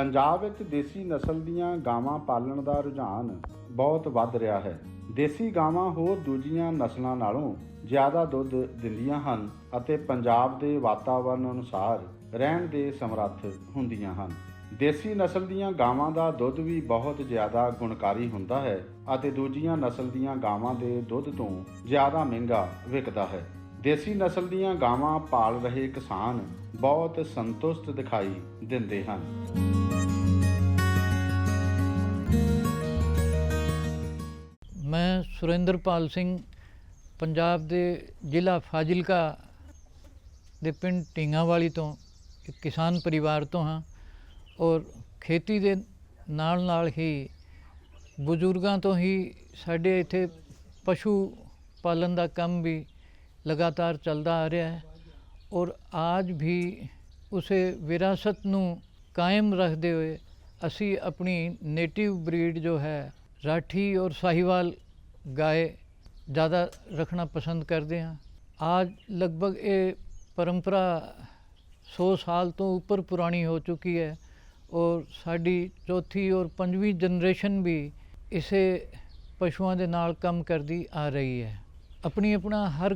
ਪੰਜਾਬ ਵਿੱਚ ਦੇਸੀ ਨਸਲ ਦੀਆਂ ਗਾਵਾਂ ਪਾਲਣ ਦਾ ਰੁਝਾਨ ਬਹੁਤ ਵੱਧ ਰਿਹਾ ਹੈ। ਦੇਸੀ ਗਾਵਾਂ ਹੋਰ ਦੂਜੀਆਂ ਨਸਲਾਂ ਨਾਲੋਂ ਜ਼ਿਆਦਾ ਦੁੱਧ ਦਿੰਦੀਆਂ ਹਨ ਅਤੇ ਪੰਜਾਬ ਦੇ ਵਾਤਾਵਰਣ ਅਨੁਸਾਰ ਰਹਿਣ ਦੇ ਸਮਰੱਥ ਹੁੰਦੀਆਂ ਹਨ। ਦੇਸੀ ਨਸਲ ਦੀਆਂ ਗਾਵਾਂ ਦਾ ਦੁੱਧ ਵੀ ਬਹੁਤ ਜ਼ਿਆਦਾ ਗੁਣਕਾਰੀ ਹੁੰਦਾ ਹੈ ਅਤੇ ਦੂਜੀਆਂ ਨਸਲ ਦੀਆਂ ਗਾਵਾਂ ਦੇ ਦੁੱਧ ਤੋਂ ਜ਼ਿਆਦਾ ਮਹਿੰਗਾ ਵਿਕਦਾ ਹੈ। ਦੇਸੀ ਨਸਲ ਦੀਆਂ ਗਾਵਾਂ ਪਾਲ ਰਹੇ ਕਿਸਾਨ ਬਹੁਤ ਸੰਤੁਸ਼ਟ ਦਿਖਾਈ ਦਿੰਦੇ ਹਨ। ਸੁਰਿੰਦਰਪਾਲ ਸਿੰਘ ਪੰਜਾਬ ਦੇ ਜ਼ਿਲ੍ਹਾ ਫਾਜ਼ਿਲਕਾ ਦੇ ਪਿੰਡ ਢੀਂਗਾਵਾਲੀ ਤੋਂ ਇੱਕ ਕਿਸਾਨ ਪਰਿਵਾਰ ਤੋਂ ਹਾਂ ਔਰ ਖੇਤੀ ਦੇ ਨਾਲ ਨਾਲ ਹੀ ਬਜ਼ੁਰਗਾਂ ਤੋਂ ਹੀ ਸਾਡੇ ਇੱਥੇ ਪਸ਼ੂ ਪਾਲਣ ਦਾ ਕੰਮ ਵੀ ਲਗਾਤਾਰ ਚੱਲਦਾ ਆ ਰਿਹਾ ਹੈ ਔਰ ਅੱਜ ਵੀ ਉਸੇ ਵਿਰਾਸਤ ਨੂੰ ਕਾਇਮ ਰੱਖਦੇ ਹੋਏ ਅਸੀਂ ਆਪਣੀ ਨੇਟਿਵ ਬਰੀਡ ਜੋ ਹੈ ਰਾਠੀ ਔਰ ਸਾਹੀਵਾਲ ਗਾਏ ज़्यादा रखना पसंद करते हैं आज लगभग ये परंपरा 100 ਸਾਲ ਤੋਂ ਉੱਪਰ ਪੁਰਾਣੀ ਹੋ ਚੁੱਕੀ ਹੈ ਔਰ ਸਾਡੀ ਚੌਥੀ ਔਰ ਪੰਜਵੀਂ ਜਨਰੇਸ਼ਨ ਵੀ ਇਸੇ ਪਸ਼ੂਆਂ ਦੇ ਨਾਲ ਕੰਮ ਕਰਦੀ ਆ ਰਹੀ ਹੈ ਆਪਣੀ ਆਪਣਾ ਹਰ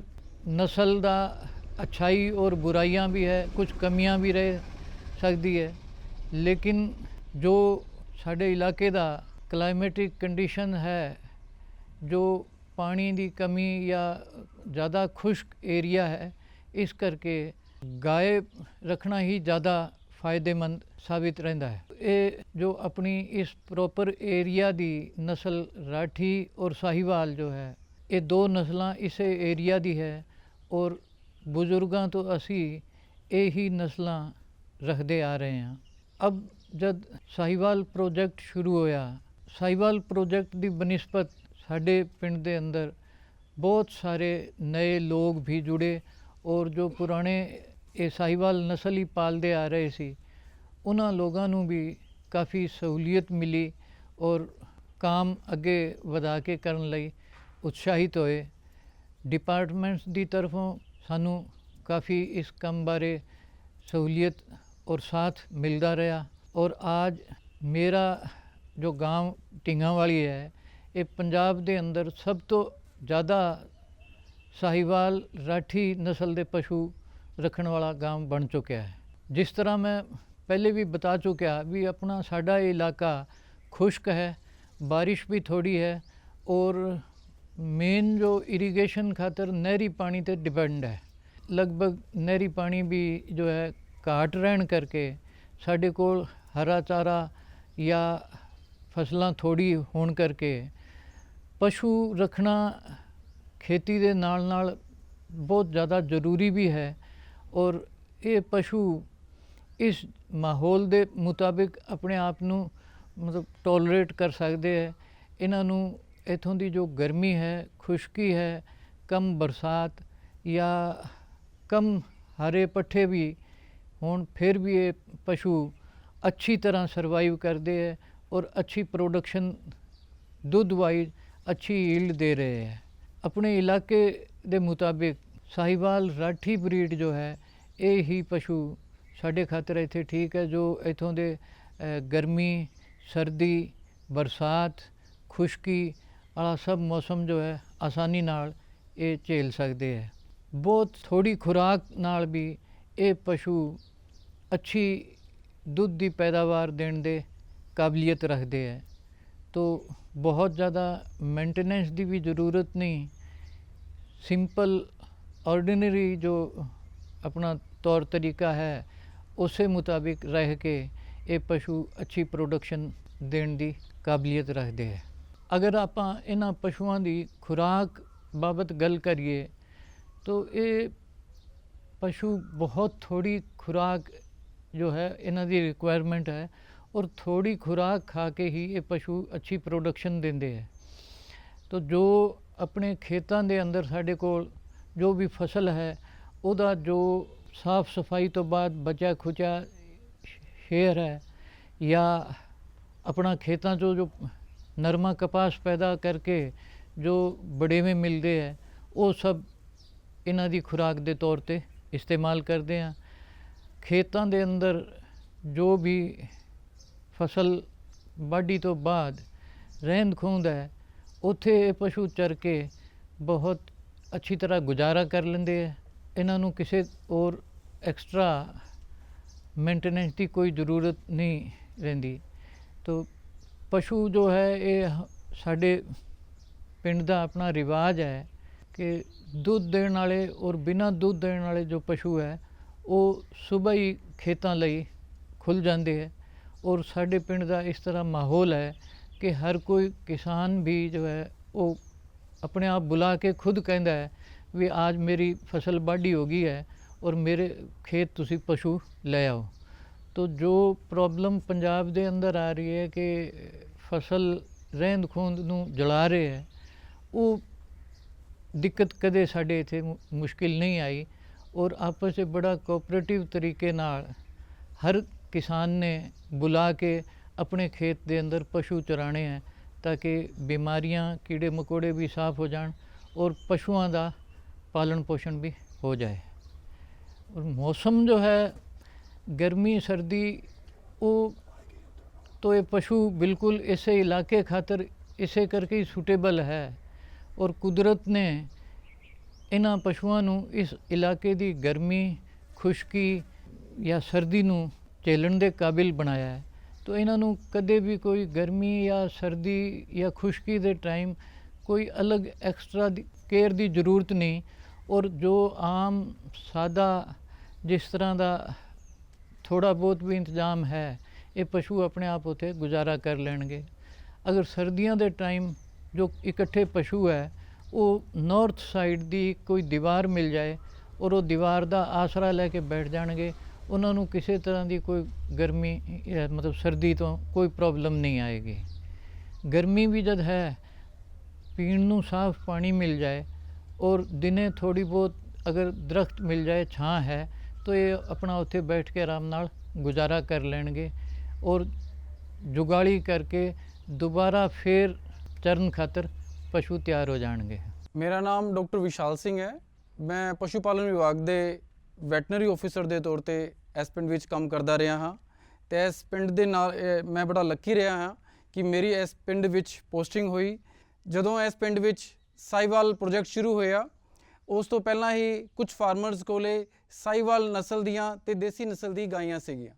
ਨਸਲ ਦਾ ਅੱਛਾਈ ਔਰ ਬੁਰਾਈਆਂ ਵੀ ਹੈ ਕੁਝ ਕਮੀਆਂ ਵੀ ਰਹਿ ਸਕਦੀ ਹੈ ਲੇਕਿਨ ਜੋ ਸਾਡੇ ਇਲਾਕੇ ਦਾ ਕਲਾਈਮੇਟਿਕ ਕੰਡੀਸ਼ਨ ਹੈ ਜੋ ਪਾਣੀ ਦੀ ਕਮੀ ਜਾਂ ਜ਼ਿਆਦਾ ਖੁਸ਼ਕ ਏਰੀਆ ਹੈ, ਇਸ ਕਰਕੇ ਗਾਏ ਰੱਖਣਾ ਹੀ ਜ਼ਿਆਦਾ ਫਾਇਦੇਮੰਦ ਸਾਬਿਤ ਰਹਿੰਦਾ ਹੈ। ਇਹ ਜੋ ਆਪਣੀ ਇਸ ਪ੍ਰੋਪਰ ਏਰੀਆ ਦੀ ਨਸਲ ਰਾਠੀ ਔਰ ਸਾਹੀਵਾਲ ਜੋ ਹੈ, ਇਹ ਦੋ ਨਸਲਾਂ ਇਸੇ ਏਰੀਆ ਦੀ ਹੈ ਔਰ ਬਜ਼ੁਰਗਾਂ ਤੋਂ ਅਸੀਂ ਇਹੀ ਨਸਲਾਂ ਰੱਖਦੇ ਆ ਰਹੇ ਹਾਂ। ਅਬ ਜਦ ਸਾਹੀਵਾਲ ਪ੍ਰੋਜੈਕਟ ਸ਼ੁਰੂ ਹੋਇਆ, ਸਾਹੀਵਾਲ ਪ੍ਰੋਜੈਕਟ ਦੀ ਬਨਿਸਬਤ ਸਾਡੇ ਪਿੰਡ ਦੇ ਅੰਦਰ ਬਹੁਤ ਸਾਰੇ ਨਏ ਲੋਕ ਵੀ ਜੁੜੇ ਔਰ ਜੋ ਪੁਰਾਣੇ ਇਹ ਸਾਹੀਵਾਲ ਨਸਲ ਹੀ ਪਾਲਦੇ ਆ ਰਹੇ ਸੀ, ਉਹਨਾਂ ਲੋਕਾਂ ਨੂੰ ਵੀ ਕਾਫੀ ਸਹੂਲੀਅਤ ਮਿਲੀ ਔਰ ਕੰਮ ਅੱਗੇ ਵਧਾ ਕੇ ਕਰਨ ਲਈ ਉਤਸ਼ਾਹਿਤ ਹੋਏ। ਡਿਪਾਰਟਮੈਂਟਸ ਦੀ ਤਰਫੋਂ ਸਾਨੂੰ ਕਾਫੀ ਇਸ ਕੰਮ ਬਾਰੇ ਸਹੂਲੀਅਤ ਔਰ ਸਾਥ ਮਿਲਦਾ ਰਿਹਾ ਔਰ आज ਮੇਰਾ ਜੋ ਗਾਂਵ ਢਿੰਗਾਂ ਵਾਲੀ ਹੈ ਇਹ ਪੰਜਾਬ ਦੇ ਅੰਦਰ ਸਭ ਤੋਂ ਜ਼ਿਆਦਾ ਸਾਹੀਵਾਲ ਰਾਠੀ ਨਸਲ ਦੇ ਪਸ਼ੂ ਰੱਖਣ ਵਾਲਾ ਗਾਂਵ ਬਣ ਚੁੱਕਿਆ ਹੈ। ਜਿਸ ਤਰ੍ਹਾਂ ਮੈਂ ਪਹਿਲੇ ਵੀ ਬਤਾ ਚੁੱਕਿਆ ਵੀ ਆਪਣਾ ਸਾਡਾ ਇਹ ਇਲਾਕਾ ਖੁਸ਼ਕ ਹੈ, ਬਾਰਿਸ਼ ਵੀ ਥੋੜੀ ਹੈ ਔਰ ਮੇਨ ਜੋ ਇਰੀਗੇਸ਼ਨ ਖਾਤਰ ਨਹਿਰੀ ਪਾਣੀ ਤੇ ਡਿਪੈਂਡ ਹੈ। ਲਗਭਗ ਨਹਿਰੀ ਪਾਣੀ ਵੀ ਜੋ ਹੈ ਘਾਟ ਰਹਿਣ ਕਰਕੇ ਸਾਡੇ ਕੋਲ ਹਰਾ ਚਾਰਾ ਜਾਂ ਫਸਲਾਂ ਥੋੜੀ ਹੋਣ ਕਰਕੇ ਪਸ਼ੂ ਰੱਖਣਾ ਖੇਤੀ ਦੇ ਨਾਲ ਨਾਲ ਬਹੁਤ ਜ਼ਿਆਦਾ ਜ਼ਰੂਰੀ ਵੀ ਹੈ ਔਰ ਇਹ ਪਸ਼ੂ ਇਸ ਮਾਹੌਲ ਦੇ ਮੁਤਾਬਿਕ ਆਪਣੇ ਆਪ ਨੂੰ ਮਤਲਬ ਟੋਲਰੇਟ ਕਰ ਸਕਦੇ ਹੈ। ਇਹਨਾਂ ਨੂੰ ਇਥੋਂ ਦੀ ਜੋ ਗਰਮੀ ਹੈ, ਖੁਸ਼ਕੀ ਹੈ, ਕਮ ਬਰਸਾਤ ਜਾਂ ਕਮ ਹਰੇ ਪੱਠੇ ਵੀ ਹੋਣ, ਫਿਰ ਵੀ ਇਹ ਪਸ਼ੂ ਅੱਛੀ ਤਰ੍ਹਾਂ ਸਰਵਾਈਵ ਕਰਦੇ ਹੈ ਔਰ ਅੱਛੀ ਪ੍ਰੋਡਕਸ਼ਨ ਦੁੱਧ ਵਾਈਜ਼ ਅੱਛੀ ਈਲਡ ਦੇ ਰਹੇ ਹੈ। ਆਪਣੇ ਇਲਾਕੇ ਦੇ ਮੁਤਾਬਿਕ ਸਾਹੀਵਾਲ ਰਾਠੀ ਬਰੀਡ ਜੋ ਹੈ, ਇਹ ਹੀ ਪਸ਼ੂ ਸਾਡੇ ਖਾਤਰ ਇੱਥੇ ਠੀਕ ਹੈ, ਜੋ ਇਥੋਂ ਦੇ ਗਰਮੀ, ਸਰਦੀ, ਬਰਸਾਤ, ਖੁਸ਼ਕੀ ਵਾਲਾ ਸਭ ਮੌਸਮ ਜੋ ਹੈ, ਆਸਾਨੀ ਨਾਲ ਇਹ ਝੇਲ ਸਕਦੇ ਹੈ। ਬਹੁਤ ਥੋੜੀ ਖੁਰਾਕ ਨਾਲ ਵੀ ਇਹ ਪਸ਼ੂ ਅੱਛੀ ਦੁੱਧ ਦੀ ਪੈਦਾਵਾਰ ਦੇਣ ਦੇ ਕਾਬਲੀਅਤ ਰੱਖਦੇ ਹੈ। तो बहुत ज़्यादा मेंटेनेंस ਦੀ ਵੀ ਜ਼ਰੂਰਤ ਨਹੀਂ ਸਿੰਪਲ ਆਰਡੀਨਰੀ ਜੋ ਆਪਣਾ ਤੌਰ ਤਰੀਕਾ ਹੈ ਉਸੇ ਮੁਤਾਬਿਕ ਰਹਿ ਕੇ ਇਹ ਪਸ਼ੂ ਅੱਛੀ ਪ੍ਰੋਡਕਸ਼ਨ ਦੇਣ ਦੀ ਕਾਬਲੀਅਤ ਰੱਖਦੇ ਹੈ ਅਗਰ ਆਪਾਂ ਇਹਨਾਂ ਪਸ਼ੂਆਂ ਦੀ ਖੁਰਾਕ ਬਾਬਤ ਗੱਲ ਕਰੀਏ ਤਾਂ ਇਹ ਪਸ਼ੂ ਬਹੁਤ ਥੋੜੀ ਖੁਰਾਕ ਜੋ ਹੈ ਇਹਨਾਂ ਦੀ ਰਿਕੁਆਇਰਮੈਂਟ ਹੈ ਔਰ ਥੋੜੀ ਖੁਰਾਕ ਖਾ ਕੇ ਹੀ ਇਹ ਪਸ਼ੂ ਅੱਛੀ ਪ੍ਰੋਡਕਸ਼ਨ ਦਿੰਦੇ ਹੈ ਤੋ ਜੋ ਆਪਣੇ ਖੇਤਾਂ ਦੇ ਅੰਦਰ ਸਾਡੇ ਕੋਲ ਜੋ ਵੀ ਫਸਲ ਹੈ ਉਹਦਾ ਜੋ ਸਾਫ਼ ਸਫ਼ਾਈ ਤੋਂ ਬਾਅਦ ਬਚਿਆ ਖੁਚਾ ਸ਼ੇਰ ਹੈ ਜਾਂ ਆਪਣਾ ਖੇਤਾਂ 'ਚੋਂ ਜੋ ਨਰਮਾ ਕਪਾਸ ਪੈਦਾ ਕਰਕੇ ਜੋ ਬੜੇਵੇਂ ਮਿਲਦੇ ਹੈ ਉਹ ਸਭ ਇਹਨਾਂ ਦੀ ਖੁਰਾਕ ਦੇ ਤੌਰ ਤੇ ਇਸਤੇਮਾਲ ਕਰਦੇ ਹਾਂ ਖੇਤਾਂ ਦੇ ਅੰਦਰ ਜੋ ਵੀ ਫਸਲ ਵਾਢੀ ਤੋਂ ਬਾਅਦ ਰਹਿੰਦ ਖੂੰਹਦ ਹੈ, ਉੱਥੇ ਇਹ ਪਸ਼ੂ ਚਰ ਕੇ ਬਹੁਤ ਅੱਛੀ ਤਰ੍ਹਾਂ ਗੁਜ਼ਾਰਾ ਕਰ ਲੈਂਦੇ ਹੈ। ਇਹਨਾਂ ਨੂੰ ਕਿਸੇ ਹੋਰ ਐਕਸਟਰਾ ਮੇਨਟੇਨੈਂਸ ਦੀ ਕੋਈ ਜ਼ਰੂਰਤ ਨਹੀਂ ਰਹਿੰਦੀ। ਤੋ ਪਸ਼ੂ ਜੋ ਹੈ, ਇਹ ਸਾਡੇ ਪਿੰਡ ਦਾ ਆਪਣਾ ਰਿਵਾਜ ਹੈ ਕਿ ਦੁੱਧ ਦੇਣ ਵਾਲੇ ਔਰ ਬਿਨਾਂ ਦੁੱਧ ਦੇਣ ਵਾਲੇ ਜੋ ਪਸ਼ੂ ਹੈ, ਉਹ ਸਵੇਰ ਹੀ ਖੇਤਾਂ ਲਈ ਖੁੱਲ ਜਾਂਦੇ ਹੈ। ਔਰ ਸਾਡੇ ਪਿੰਡ ਦਾ ਇਸ ਤਰ੍ਹਾਂ ਮਾਹੌਲ ਹੈ ਕਿ ਹਰ ਕੋਈ ਕਿਸਾਨ ਵੀ ਜੋ ਹੈ, ਉਹ ਆਪਣੇ ਆਪ ਬੁਲਾ ਕੇ ਖੁਦ ਕਹਿੰਦਾ ਹੈ ਵੀ ਅੱਜ ਮੇਰੀ ਫਸਲ ਵਾਢੀ ਹੋ ਗਈ ਹੈ ਔਰ ਮੇਰੇ ਖੇਤ ਤੁਸੀਂ ਪਸ਼ੂ ਲੈ ਆਓ। ਤੋ ਜੋ ਪ੍ਰੋਬਲਮ ਪੰਜਾਬ ਦੇ ਅੰਦਰ ਆ ਰਹੀ ਹੈ ਕਿ ਫਸਲ ਰਹਿੰਦ ਖੂੰਦ ਨੂੰ ਜਲਾ ਰਹੇ ਹੈ, ਉਹ ਦਿੱਕਤ ਕਦੇ ਸਾਡੇ ਇੱਥੇ ਮੁਸ਼ਕਿਲ ਨਹੀਂ ਆਈ ਔਰ ਆਪਸ ਵਿੱਚ ਬੜਾ ਕੋਆਪਰੇਟਿਵ ਤਰੀਕੇ ਨਾਲ ਹਰ ਕਿਸਾਨ ਨੇ ਬੁਲਾ ਕੇ ਆਪਣੇ ਖੇਤ ਦੇ ਅੰਦਰ ਪਸ਼ੂ ਚਰਾਣੇ ਹੈ ਤਾਂ ਕਿ ਬਿਮਾਰੀਆਂ ਕੀੜੇ ਮਕੌੜੇ ਵੀ ਸਾਫ਼ ਹੋ ਜਾਣ ਔਰ ਪਸ਼ੂਆਂ ਦਾ ਪਾਲਣ ਪੋਸ਼ਣ ਵੀ ਹੋ ਜਾਏ ਔਰ ਮੌਸਮ ਜੋ ਹੈ गर्मी सर्दी वो तो ये पशु बिल्कुल ऐसे इलाके खातर इसे करके ही सूटेबल है ਔਰ ਕੁਦਰਤ ਨੇ ਇਹਨਾਂ ਪਸ਼ੂਆਂ ਨੂੰ ਇਸ ਇਲਾਕੇ ਦੀ ਗਰਮੀ ਖੁਸ਼ਕੀ ਜਾਂ ਸਰਦੀ ਨੂੰ ਝੇਲਣ ਦੇ ਕਾਬਿਲ ਬਣਾਇਆ ਹੈ। ਤਾਂ ਇਹਨਾਂ ਨੂੰ ਕਦੇ ਵੀ ਕੋਈ ਗਰਮੀ ਜਾਂ ਸਰਦੀ ਜਾਂ ਖੁਸ਼ਕੀ ਦੇ ਟਾਈਮ ਕੋਈ ਅਲੱਗ ਐਕਸਟਰਾ ਕੇਅਰ ਦੀ ਜ਼ਰੂਰਤ ਨਹੀਂ ਔਰ ਜੋ ਆਮ ਸਾਦਾ ਜਿਸ ਤਰ੍ਹਾਂ ਦਾ ਥੋੜਾ ਬਹੁਤ ਵੀ ਇੰਤਜ਼ਾਮ ਹੈ, ਇਹ ਪਸ਼ੂ ਆਪਣੇ ਆਪ ਉਥੇ ਗੁਜ਼ਾਰਾ ਕਰ ਲੈਣਗੇ। ਅਗਰ ਸਰਦੀਆਂ ਦੇ ਟਾਈਮ ਜੋ ਇਕੱਠੇ ਪਸ਼ੂ ਹੈ, ਉਹ ਨਾਰਥ ਸਾਈਡ ਦੀ ਕੋਈ ਦੀਵਾਰ ਮਿਲ ਜਾਏ ਔਰ ਉਹ ਦੀਵਾਰ ਦਾ ਆਸਰਾ ਲੈ ਕੇ ਬੈਠ ਜਾਣਗੇ ਉਹਨਾਂ ਨੂੰ ਕਿਸੇ ਤਰ੍ਹਾਂ ਦੀ ਕੋਈ ਗਰਮੀ ਮਤਲਬ ਸਰਦੀ ਤੋਂ ਕੋਈ ਪ੍ਰੋਬਲਮ ਨਹੀਂ ਆਏਗੀ। ਗਰਮੀ ਵੀ ਜਦ ਹੈ, ਪੀਣ ਨੂੰ ਸਾਫ਼ ਪਾਣੀ ਮਿਲ ਜਾਏ ਔਰ ਦਿਨੇ ਥੋੜੀ ਬਹੁਤ ਅਗਰ ਦਰਖਤ ਮਿਲ ਜਾਏ, ਛਾਂ ਹੈ, ਤਾਂ ਇਹ ਆਪਣਾ ਉੱਥੇ ਬੈਠ ਕੇ ਆਰਾਮ ਨਾਲ ਗੁਜ਼ਾਰਾ ਕਰ ਲੈਣਗੇ ਔਰ ਜੁਗਾਲੀ ਕਰਕੇ ਦੁਬਾਰਾ ਫੇਰ ਚਰਨ ਖਾਤਰ ਪਸ਼ੂ ਤਿਆਰ ਹੋ ਜਾਣਗੇ। ਮੇਰਾ ਨਾਮ ਡਾਕਟਰ ਵਿਸ਼ਾਲ ਸਿੰਘ ਹੈ। ਮੈਂ ਪਸ਼ੂ ਪਾਲਣ ਵਿਭਾਗ ਦੇ ਵੈਟਨਰੀ ਆਫੀਸਰ ਦੇ ਤੌਰ ਤੇ ਇਸ ਪਿੰਡ ਵਿੱਚ ਕੰਮ ਕਰਦਾ ਰਿਹਾ ਹਾਂ ਤੇ ਇਸ ਪਿੰਡ ਦੇ ਨਾਲ ਮੈਂ ਬੜਾ ਲੱਕੀ ਰਿਹਾ ਹਾਂ ਕਿ ਮੇਰੀ ਇਸ ਪਿੰਡ ਵਿੱਚ ਪੋਸਟਿੰਗ ਹੋਈ। ਜਦੋਂ ਇਸ ਪਿੰਡ ਵਿੱਚ ਸਾਈਵਾਲ ਪ੍ਰੋਜੈਕਟ ਸ਼ੁਰੂ ਹੋਇਆ, ਉਸ ਤੋਂ ਪਹਿਲਾਂ ਹੀ ਕੁਝ ਫਾਰਮਰਸ ਕੋਲੇ ਸਾਈਵਾਲ ਨਸਲ ਦੀਆਂ ਤੇ ਦੇਸੀ ਨਸਲ ਦੀ ਗਾਈਆਂ ਸੀਗੀਆਂ।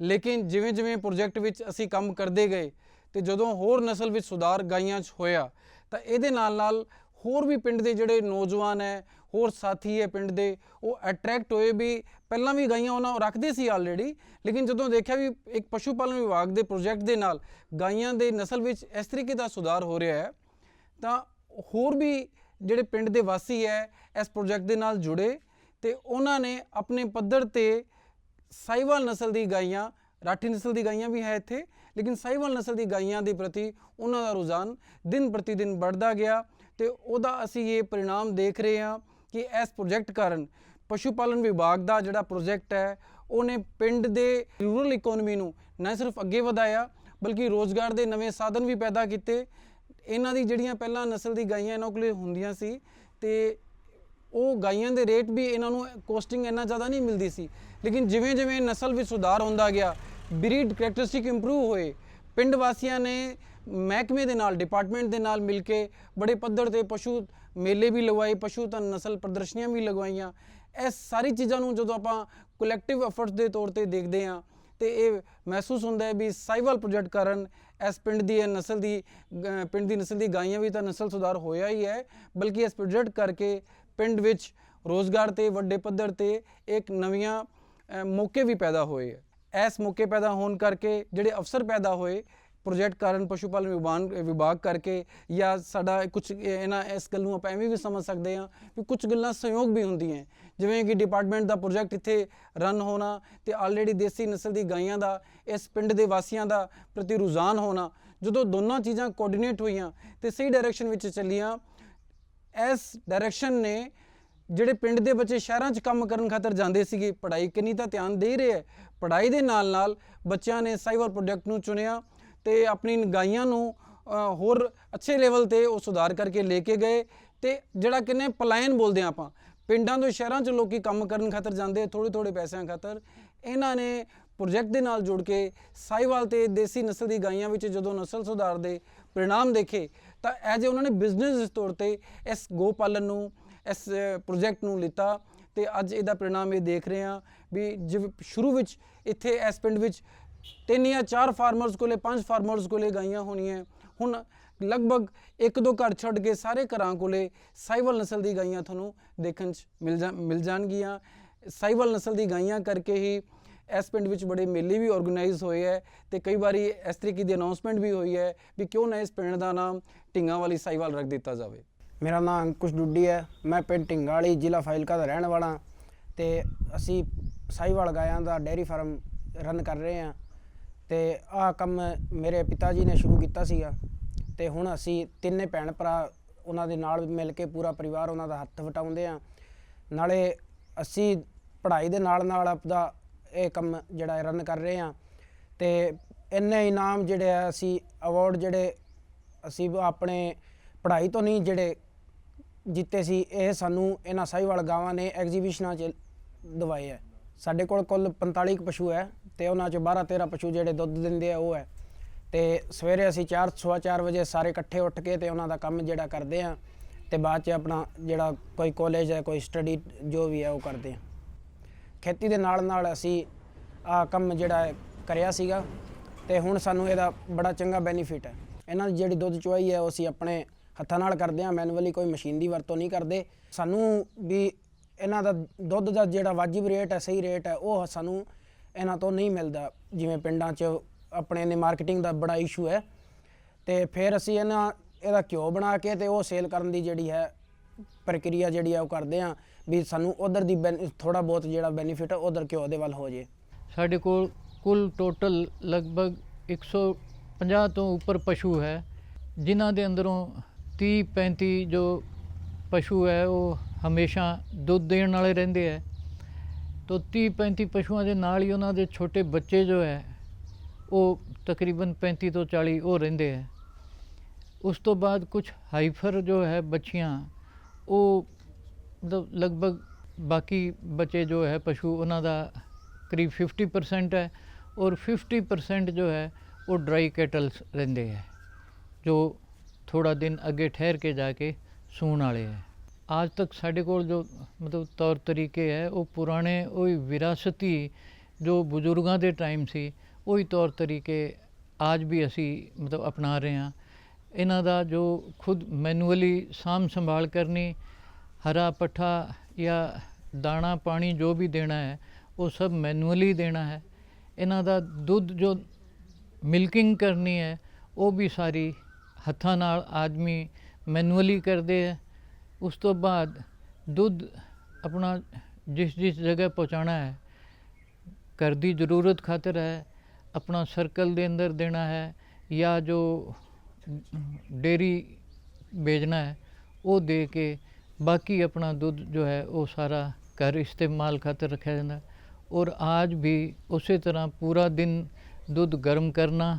ਲੇਕਿਨ ਜਿਵੇਂ ਜਿਵੇਂ ਪ੍ਰੋਜੈਕਟ ਵਿੱਚ ਅਸੀਂ ਕੰਮ ਕਰਦੇ ਗਏ ਤੇ ਜਦੋਂ ਹੋਰ ਨਸਲ ਵਿੱਚ ਸੁਧਾਰ ਗਾਈਆਂ 'ਚ ਹੋਇਆ, ਤਾਂ ਇਹਦੇ ਨਾਲ ਨਾਲ ਹੋਰ ਵੀ ਪਿੰਡ ਦੇ ਜਿਹੜੇ ਨੌਜਵਾਨ ਹੈ ਹੋਰ ਸਾਥੀ ਹੈ ਪਿੰਡ ਦੇ ਉਹ ਅਟਰੈਕਟ ਹੋਏ ਵੀ ਪਹਿਲਾਂ ਵੀ ਗਾਈਆਂ ਉਹਨਾਂ ਰੱਖਦੇ ਸੀ ਆਲਰੇਡੀ ਲੇਕਿਨ ਜਦੋਂ ਦੇਖਿਆ ਵੀ ਇੱਕ ਪਸ਼ੂ ਪਾਲਣ ਵਿਭਾਗ ਦੇ ਪ੍ਰੋਜੈਕਟ ਦੇ ਨਾਲ ਗਾਈਆਂ ਦੇ ਨਸਲ ਵਿੱਚ ਇਸ ਤਰੀਕੇ ਦਾ ਸੁਧਾਰ ਹੋ ਰਿਹਾ ਹੈ, ਤਾਂ ਹੋਰ ਵੀ ਜਿਹੜੇ ਪਿੰਡ ਦੇ ਵਾਸੀ ਹੈ ਇਸ ਪ੍ਰੋਜੈਕਟ ਦੇ ਨਾਲ ਜੁੜੇ ਤੇ ਉਹਨਾਂ ਨੇ ਆਪਣੇ ਪੱਧਰ ਤੇ ਸਾਈਵਾਲ ਨਸਲ ਦੀ ਗਾਈਆਂ, ਰਾਠੀ ਨਸਲ ਦੀ ਗਾਈਆਂ ਵੀ ਹੈ ਇੱਥੇ, ਲੇਕਿਨ ਸਾਈਵਾਲ ਨਸਲ ਦੀ ਗਾਈਆਂ ਦੇ ਪ੍ਰਤੀ ਉਹਨਾਂ ਦਾ ਰੁਝਾਨ ਦਿਨ ਪ੍ਰਤੀ ਦਿਨ ਵੱਧਦਾ ਗਿਆ ਤੇ ਉਹਦਾ ਅਸੀਂ ਇਹ ਪਰਿਣਾਮ ਦੇਖ ਰਹੇ ਹਾਂ ਕਿ ਇਸ ਪ੍ਰੋਜੈਕਟ ਕਾਰਨ ਪਸ਼ੂ ਪਾਲਣ ਵਿਭਾਗ ਦਾ ਜਿਹੜਾ ਪ੍ਰੋਜੈਕਟ ਹੈ, ਉਹਨੇ ਪਿੰਡ ਦੇ ਰੂਰਲ ਇਕਨੋਮੀ ਨੂੰ ਨਾ ਸਿਰਫ ਅੱਗੇ ਵਧਾਇਆ, ਬਲਕਿ ਰੋਜ਼ਗਾਰ ਦੇ ਨਵੇਂ ਸਾਧਨ ਵੀ ਪੈਦਾ ਕੀਤੇ। ਇਹਨਾਂ ਦੀ ਜਿਹੜੀਆਂ ਪਹਿਲਾਂ ਨਸਲ ਦੀ ਗਾਈਆਂ ਇਹਨਾਂ ਕੋਲੇ ਹੁੰਦੀਆਂ ਸੀ ਤੇ ਉਹ ਗਾਈਆਂ ਦੇ ਰੇਟ ਵੀ ਇਹਨਾਂ ਨੂੰ ਕੋਸਟਿੰਗ ਇੰਨਾ ਜ਼ਿਆਦਾ ਨਹੀਂ ਮਿਲਦੀ ਸੀ। ਲੇਕਿਨ ਜਿਵੇਂ ਜਿਵੇਂ ਨਸਲ ਵਿੱਚ ਸੁਧਾਰ ਹੁੰਦਾ ਗਿਆ, ਬਰੀਡ ਕਰੈਕਟਰਿਸਟਿਕ ਇੰਪਰੂਵ ਹੋਏ, ਪਿੰਡ ਵਾਸੀਆਂ ਨੇ ਮਹਿਕਮੇ ਦੇ ਨਾਲ ਡਿਪਾਰਟਮੈਂਟ ਦੇ ਨਾਲ ਮਿਲ ਕੇ ਬੜੇ ਪੱਧਰ ਤੇ ਪਸ਼ੂ ਮੇਲੇ ਵੀ ਲਗਵਾਏ, ਪਸ਼ੂ ਧਨ ਨਸਲ ਪ੍ਰਦਰਸ਼ਨੀਆਂ ਵੀ ਲਗਵਾਈਆਂ। ਇਹ ਸਾਰੀ ਚੀਜ਼ਾਂ ਨੂੰ ਜਦੋਂ ਆਪਾਂ ਕਲੈਕਟਿਵ ਐਫਰਟਸ ਦੇ ਤੌਰ ਤੇ ਦੇਖਦੇ ਹਾਂ, ਤੇ ਇਹ ਮਹਿਸੂਸ ਹੁੰਦਾ ਹੈ ਵੀ ਸਾਈਵਾਲ ਪ੍ਰੋਜੈਕਟ ਕਾਰਨ ਇਸ ਪਿੰਡ ਦੀ, ਇਹ ਨਸਲ ਦੀ ਪਿੰਡ ਦੀ ਨਸਲ ਦੀ ਗਾਈਆਂ ਵੀ ਤਾਂ ਨਸਲ ਸੁਧਾਰ ਹੋਇਆ ਹੀ ਹੈ, ਬਲਕਿ ਇਸ ਪ੍ਰੋਜੈਕਟ ਕਰਕੇ ਪਿੰਡ ਵਿੱਚ ਰੋਜ਼ਗਾਰ ਤੇ, ਵੱਡੇ ਪੱਧਰ ਤੇ ਇੱਕ ਨਵੀਆਂ ਮੌਕੇ ਵੀ ਪੈਦਾ ਹੋਏ ਹੈ। ਇਸ ਮੌਕੇ ਪੈਦਾ ਹੋਣ ਕਰਕੇ ਜਿਹੜੇ ਅਫਸਰ ਪੈਦਾ ਹੋਏ ਪ੍ਰੋਜੈਕਟ ਕਾਰਨ ਪਸ਼ੂ ਪਾਲਣ ਵਿਭਾਗ ਵਿਭਾਗ ਕਰਕੇ ਜਾਂ ਸਾਡਾ ਕੁਝ ਇਹਨਾਂ, ਇਸ ਗੱਲ ਨੂੰ ਆਪਾਂ ਐਵੇਂ ਵੀ ਸਮਝ ਸਕਦੇ ਹਾਂ ਵੀ ਕੁਝ ਗੱਲਾਂ ਸੰਯੋਗ ਵੀ ਹੁੰਦੀਆਂ ਜਿਵੇਂ ਕਿ ਡਿਪਾਰਟਮੈਂਟ ਦਾ ਪ੍ਰੋਜੈਕਟ ਇੱਥੇ ਰਨ ਹੋਣਾ ਤੇ ਆਲਰੇਡੀ ਦੇਸੀ ਨਸਲ ਦੀ ਗਾਈਆਂ ਦਾ, ਇਸ ਪਿੰਡ ਦੇ ਵਾਸੀਆਂ ਦਾ ਪ੍ਰਤੀ ਰੁਝਾਨ ਹੋਣਾ, ਜਦੋਂ ਦੋਨਾਂ ਚੀਜ਼ਾਂ ਕੋਆਰਡੀਨੇਟ ਹੋਈਆਂ ਤੇ ਸਹੀ ਡਾਇਰੈਕਸ਼ਨ ਵਿੱਚ ਚੱਲੀਆਂ, ਇਸ ਡਾਇਰੈਕਸ਼ਨ ਨੇ ਜਿਹੜੇ ਪਿੰਡ ਦੇ ਬੱਚੇ ਸ਼ਹਿਰਾਂ 'ਚ ਕੰਮ ਕਰਨ ਖਾਤਰ ਜਾਂਦੇ ਸੀਗੇ, ਪੜ੍ਹਾਈ ਕਿੰਨੀ ਤਾਂ ਧਿਆਨ ਦੇ ਰਹੇ ਹੈ। ਪੜ੍ਹਾਈ ਦੇ ਨਾਲ ਨਾਲ ਬੱਚਿਆਂ ਨੇ ਸਾਈਬਰ ਪ੍ਰੋਜੈਕਟ ਨੂੰ ਚੁਣਿਆ ਤੇ ਆਪਣੀ ਗਾਈਆਂ ਨੂੰ ਹੋਰ ਅੱਛੇ ਲੈਵਲ ਤੇ ਉਹ ਸੁਧਾਰ ਕਰਕੇ ਲੈ ਕੇ ਗਏ ਤੇ ਜਿਹੜਾ ਕਿਨੇ ਪਲਾਇਨ ਬੋਲਦੇ ਆਪਾਂ, ਪਿੰਡਾਂ ਤੋਂ ਸ਼ਹਿਰਾਂ 'ਚ ਲੋਕੀ ਕੰਮ ਕਰਨ ਖਾਤਰ ਜਾਂਦੇ ਥੋੜੇ ਥੋੜੇ ਪੈਸਿਆਂ ਖਾਤਰ, ਇਹਨਾਂ ਨੇ ਪ੍ਰੋਜੈਕਟ ਦੇ ਨਾਲ ਜੁੜ ਕੇ ਸਾਈਵਾਲ ਤੇ ਦੇਸੀ ਨਸਲ ਦੀ ਗਾਈਆਂ ਵਿੱਚ ਜਦੋਂ ਨਸਲ ਸੁਧਾਰ ਦੇ ਪਰਿਣਾਮ ਦੇਖੇ, ਤਾਂ ਐਜ ਉਹਨਾਂ ਨੇ ਬਿਜ਼ਨਸ ਦੇ ਤੌਰ ਤੇ ਇਸ ਗੋਪਾਲਨ ਨੂੰ, ਇਸ ਪ੍ਰੋਜੈਕਟ ਨੂੰ ਲਿੱਤਾ ਤੇ ਅੱਜ ਇਹਦਾ ਪਰਿਣਾਮ ਇਹ ਦੇਖ ਰਹੇ ਆ ਵੀ ਜਿਵੇਂ ਸ਼ੁਰੂ ਵਿੱਚ ਇੱਥੇ ਇਸ ਪਿੰਡ ਵਿੱਚ ਤਿੰਨ ਜਾਂ ਚਾਰ ਫਾਰਮਰਸ ਕੋਲੇ, ਪੰਜ ਫਾਰਮਰਸ ਕੋਲੇ ਗਾਈਆਂ ਹੋਣੀਆਂ। ਹੁਣ ਲਗਭਗ ਇੱਕ ਦੋ ਘਰ ਛੱਡ ਕੇ ਸਾਰੇ ਘਰਾਂ ਕੋਲੇ ਸਾਈਵਲ ਨਸਲ ਦੀ ਗਾਈਆਂ ਤੁਹਾਨੂੰ ਦੇਖਣ 'ਚ ਮਿਲ ਜਾ, ਮਿਲ ਜਾਣਗੀਆਂ। ਸਾਈਵਲ ਨਸਲ ਦੀ ਗਾਈਆਂ ਕਰਕੇ ਹੀ ਇਸ ਪਿੰਡ ਵਿੱਚ ਬੜੇ ਮੇਲੇ ਵੀ ਆਰਗੇਨਾਈਜ਼ ਹੋਏ ਹੈ ਤੇ ਕਈ ਵਾਰੀ ਇਸ ਤਰੀਕੇ ਦੀ ਅਨਾਉਂਸਮੈਂਟ ਵੀ ਹੋਈ ਹੈ ਵੀ ਕਿਉਂ ਨਾ ਇਸ ਪਿੰਡ ਦਾ ਨਾਮ ਢਿੰਗਾਂ ਵਾਲੀ ਸਾਈਵਾਲ ਰੱਖ ਦਿੱਤਾ ਜਾਵੇ। ਮੇਰਾ ਨਾਮ ਅੰਕੁਸ਼ ਡੁੱਡੀ ਹੈ ਮੈਂ ਪਿੰਡ ਢਿੰਗਾਲੀ ਜ਼ਿਲ੍ਹਾ ਫਾਜ਼ਿਲਕਾ ਦਾ ਰਹਿਣ ਵਾਲਾ। ਤੇ ਅਸੀਂ ਸਾਈਵਾਲ ਗਾਇਆਂ ਦਾ ਡੇਅਰੀ ਫਾਰਮ ਰਨ ਕਰ ਰਹੇ ਹਾਂ। ਤੇ ਆਹ ਕੰਮ ਮੇਰੇ ਪਿਤਾ ਜੀ ਨੇ ਸ਼ੁਰੂ ਕੀਤਾ ਸੀਗਾ। ਤੇ ਹੁਣ ਅਸੀਂ ਤਿੰਨੇ ਭੈਣ ਭਰਾ ਉਹਨਾਂ ਦੇ ਨਾਲ ਮਿਲ ਕੇ ਪੂਰਾ ਪਰਿਵਾਰ ਉਹਨਾਂ ਦਾ ਹੱਥ ਵਟਾਉਂਦੇ ਆ ਨਾਲੇ ਅਸੀਂ ਪੜ੍ਹਾਈ ਦੇ ਨਾਲ ਨਾਲ ਆਪਦਾ ਇਹ ਕੰਮ ਜਿਹੜਾ ਰਨ ਕਰ ਰਹੇ ਹਾਂ। ਤੇ ਇੰਨੇ ਇਨਾਮ ਜਿਹੜੇ ਆ, ਅਸੀਂ ਅਵਾਰਡ ਜਿਹੜੇ ਅਸੀਂ ਆਪਣੇ ਪੜ੍ਹਾਈ ਤੋਂ ਨਹੀਂ ਜਿਹੜੇ ਜਿੱਤੇ ਸੀ, ਇਹ ਸਾਨੂੰ ਇਹਨਾਂ ਸਾਹੀਵਾਲ ਗਾਵਾਂ ਨੇ ਐਗਜ਼ੀਬਿਸ਼ਨਾਂ 'ਚ ਦਵਾਏ ਹੈ ਸਾਡੇ ਕੋਲ ਕੁੱਲ 45 ਕੁ ਪਸ਼ੂ ਹੈ। ਤੇ ਉਹਨਾਂ 'ਚ 12 13 ਪਸ਼ੂ ਜਿਹੜੇ ਦੁੱਧ ਦਿੰਦੇ ਆ, ਉਹ ਹੈ। ਤੇ ਸਵੇਰੇ ਅਸੀਂ 4 ਸਵਾ ਚਾਰ ਵਜੇ ਸਾਰੇ ਇਕੱਠੇ ਉੱਠ ਕੇ ਤੇ ਉਹਨਾਂ ਦਾ ਕੰਮ ਜਿਹੜਾ ਕਰਦੇ ਆ, ਤੇ ਬਾਅਦ 'ਚ ਆਪਣਾ ਜਿਹੜਾ ਕੋਈ ਕਾਲਜ ਹੈ, ਕੋਈ ਸਟੱਡੀ ਜੋ ਵੀ ਹੈ, ਉਹ ਕਰਦੇ ਆ। ਖੇਤੀ ਦੇ ਨਾਲ ਨਾਲ ਅਸੀਂ ਆ ਕੰਮ ਜਿਹੜਾ ਕਰਿਆ ਸੀਗਾ, ਤੇ ਹੁਣ ਸਾਨੂੰ ਇਹਦਾ ਬੜਾ ਚੰਗਾ ਬੈਨੀਫਿਟ ਹੈ। ਇਹਨਾਂ ਦੀ ਜਿਹੜੀ ਦੁੱਧ ਚੁਆਈ ਹੈ, ਉਹ ਅਸੀਂ ਆਪਣੇ ਹੱਥਾਂ ਨਾਲ ਕਰਦੇ ਹਾਂ ਮੈਨੂਅਲੀ ਕੋਈ ਮਸ਼ੀਨ ਦੀ ਵਰਤੋਂ ਨਹੀਂ ਕਰਦੇ। ਸਾਨੂੰ ਵੀ ਇਹਨਾਂ ਦਾ ਦੁੱਧ ਦਾ ਜਿਹੜਾ ਵਾਜਿਬ ਰੇਟ ਹੈ, ਸਹੀ ਰੇਟ ਹੈ, ਉਹ ਸਾਨੂੰ ਇਹਨਾਂ ਤੋਂ ਨਹੀਂ ਮਿਲਦਾ। ਜਿਵੇਂ ਪਿੰਡਾਂ 'ਚ ਆਪਣੇ ਨੇ ਮਾਰਕੀਟਿੰਗ ਦਾ ਬੜਾ ਇਸ਼ੂ ਹੈ। ਤੇ ਫਿਰ ਅਸੀਂ ਇਹਨਾਂ, ਇਹਦਾ ਘਿਓ ਬਣਾ ਕੇ ਤੇ ਉਹ ਸੇਲ ਕਰਨ ਦੀ ਜਿਹੜੀ ਹੈ ਪ੍ਰਕਿਰਿਆ ਜਿਹੜੀ ਆ ਉਹ ਕਰਦੇ ਹਾਂ ਵੀ ਸਾਨੂੰ ਉਧਰ ਦੀ ਥੋੜਾ ਬਹੁਤ ਜਿਹੜਾ ਬੈਨੀਫਿਟ ਹੈ, ਉਧਰ ਘਿਓ ਦੇ ਵੱਲ ਹੋ ਜੇ। ਸਾਡੇ ਕੋਲ ਕੁੱਲ ਟੋਟਲ ਲਗਭਗ 150 ਤੋਂ ਉੱਪਰ ਪਸ਼ੂ ਹੈ। ਜਿਨ੍ਹਾਂ ਦੇ ਅੰਦਰੋਂ 30 35 ਜੋ ਪਸ਼ੂ ਹੈ, ਉਹ ਹਮੇਸ਼ਾ ਦੁੱਧ ਦੇਣ ਵਾਲੇ ਰਹਿੰਦੇ ਹੈ। ਤੋ 30 35 ਪਸ਼ੂਆਂ ਦੇ ਨਾਲ ਹੀ ਉਹਨਾਂ ਦੇ ਛੋਟੇ ਬੱਚੇ ਜੋ ਹੈ, ਉਹ ਤਕਰੀਬਨ 35 ਤੋਂ 40 ਉਹ ਰਹਿੰਦੇ ਹੈ। ਉਸ ਤੋਂ ਬਾਅਦ ਕੁਝ ਹਾਈਫਰ ਜੋ ਹੈ ਬੱਚੀਆਂ, ਉਹ ਮਤਲਬ ਲਗਭਗ ਬਾਕੀ ਬੱਚੇ ਜੋ ਹੈ ਪਸ਼ੂ ਉਹਨਾਂ ਦਾ ਕਰੀਬ 50% ਹੈ ਔਰ 50% ਜੋ ਹੈ ਉਹ ਡਰਾਈ ਕੈਟਲਸ ਰਹਿੰਦੇ ਹੈ, ਜੋ ਥੋੜਾ ਦਿਨ ਅੱਗੇ ਠਹਿਰ ਕੇ ਜਾ ਕੇ ਸੂਣ ਵਾਲੇ ਹੈ। ਅੱਜ ਤੱਕ ਸਾਡੇ ਕੋਲ ਜੋ ਮਤਲਬ ਤੌਰ ਤਰੀਕੇ ਹੈ ਉਹ ਪੁਰਾਣੇ ਉਹ ਹੀ ਵਿਰਾਸਤੀ ਜੋ ਬਜ਼ੁਰਗਾਂ ਦੇ ਟਾਈਮ ਸੀ ਉਹੀ ਤੌਰ ਤਰੀਕੇ ਅੱਜ ਵੀ ਅਸੀਂ ਮਤਲਬ ਅਪਣਾ ਰਹੇ ਹਾਂ ਇਹਨਾਂ ਦਾ ਜੋ ਖੁਦ ਮੈਨੂਅਲੀ ਸਾਮ ਸੰਭਾਲ ਕਰਨੀ ਹਰਾ ਪੱਠਾ ਜਾਂ ਦਾਣਾ ਪਾਣੀ ਜੋ ਵੀ ਦੇਣਾ ਹੈ ਉਹ ਸਭ ਮੈਨੂਅਲੀ ਦੇਣਾ ਹੈ ਇਹਨਾਂ ਦਾ ਦੁੱਧ ਜੋ ਮਿਲਕਿੰਗ ਕਰਨੀ ਹੈ ਉਹ ਵੀ ਸਾਰੀ ਹੱਥਾਂ ਨਾਲ ਆਦਮੀ ਮੈਨੂਅਲੀ ਕਰਦੇ ਹੈ ਉਸ ਤੋਂ ਬਾਅਦ ਦੁੱਧ ਆਪਣਾ ਜਿਸ ਜਿਸ ਜਗ੍ਹਾ ਪਹੁੰਚਾਣਾ ਹੈ, ਘਰ ਦੀ ਜ਼ਰੂਰਤ ਖਾਤਰ ਹੈ, ਆਪਣਾ ਸਰਕਲ ਦੇ ਅੰਦਰ ਦੇਣਾ ਹੈ ਜਾਂ ਜੋ ਡੇਰੀ ਵੇਚਣਾ ਹੈ, ਉਹ ਦੇ ਕੇ ਬਾਕੀ ਆਪਣਾ ਦੁੱਧ ਜੋ ਹੈ, ਉਹ ਸਾਰਾ ਘਰ ਇਸਤੇਮਾਲ ਖਾਤਰ ਰੱਖਿਆ ਜਾਂਦਾ ਔਰ ਆਜ ਵੀ ਉਸੇ ਤਰ੍ਹਾਂ ਪੂਰਾ ਦਿਨ ਦੁੱਧ ਗਰਮ ਕਰਨਾ,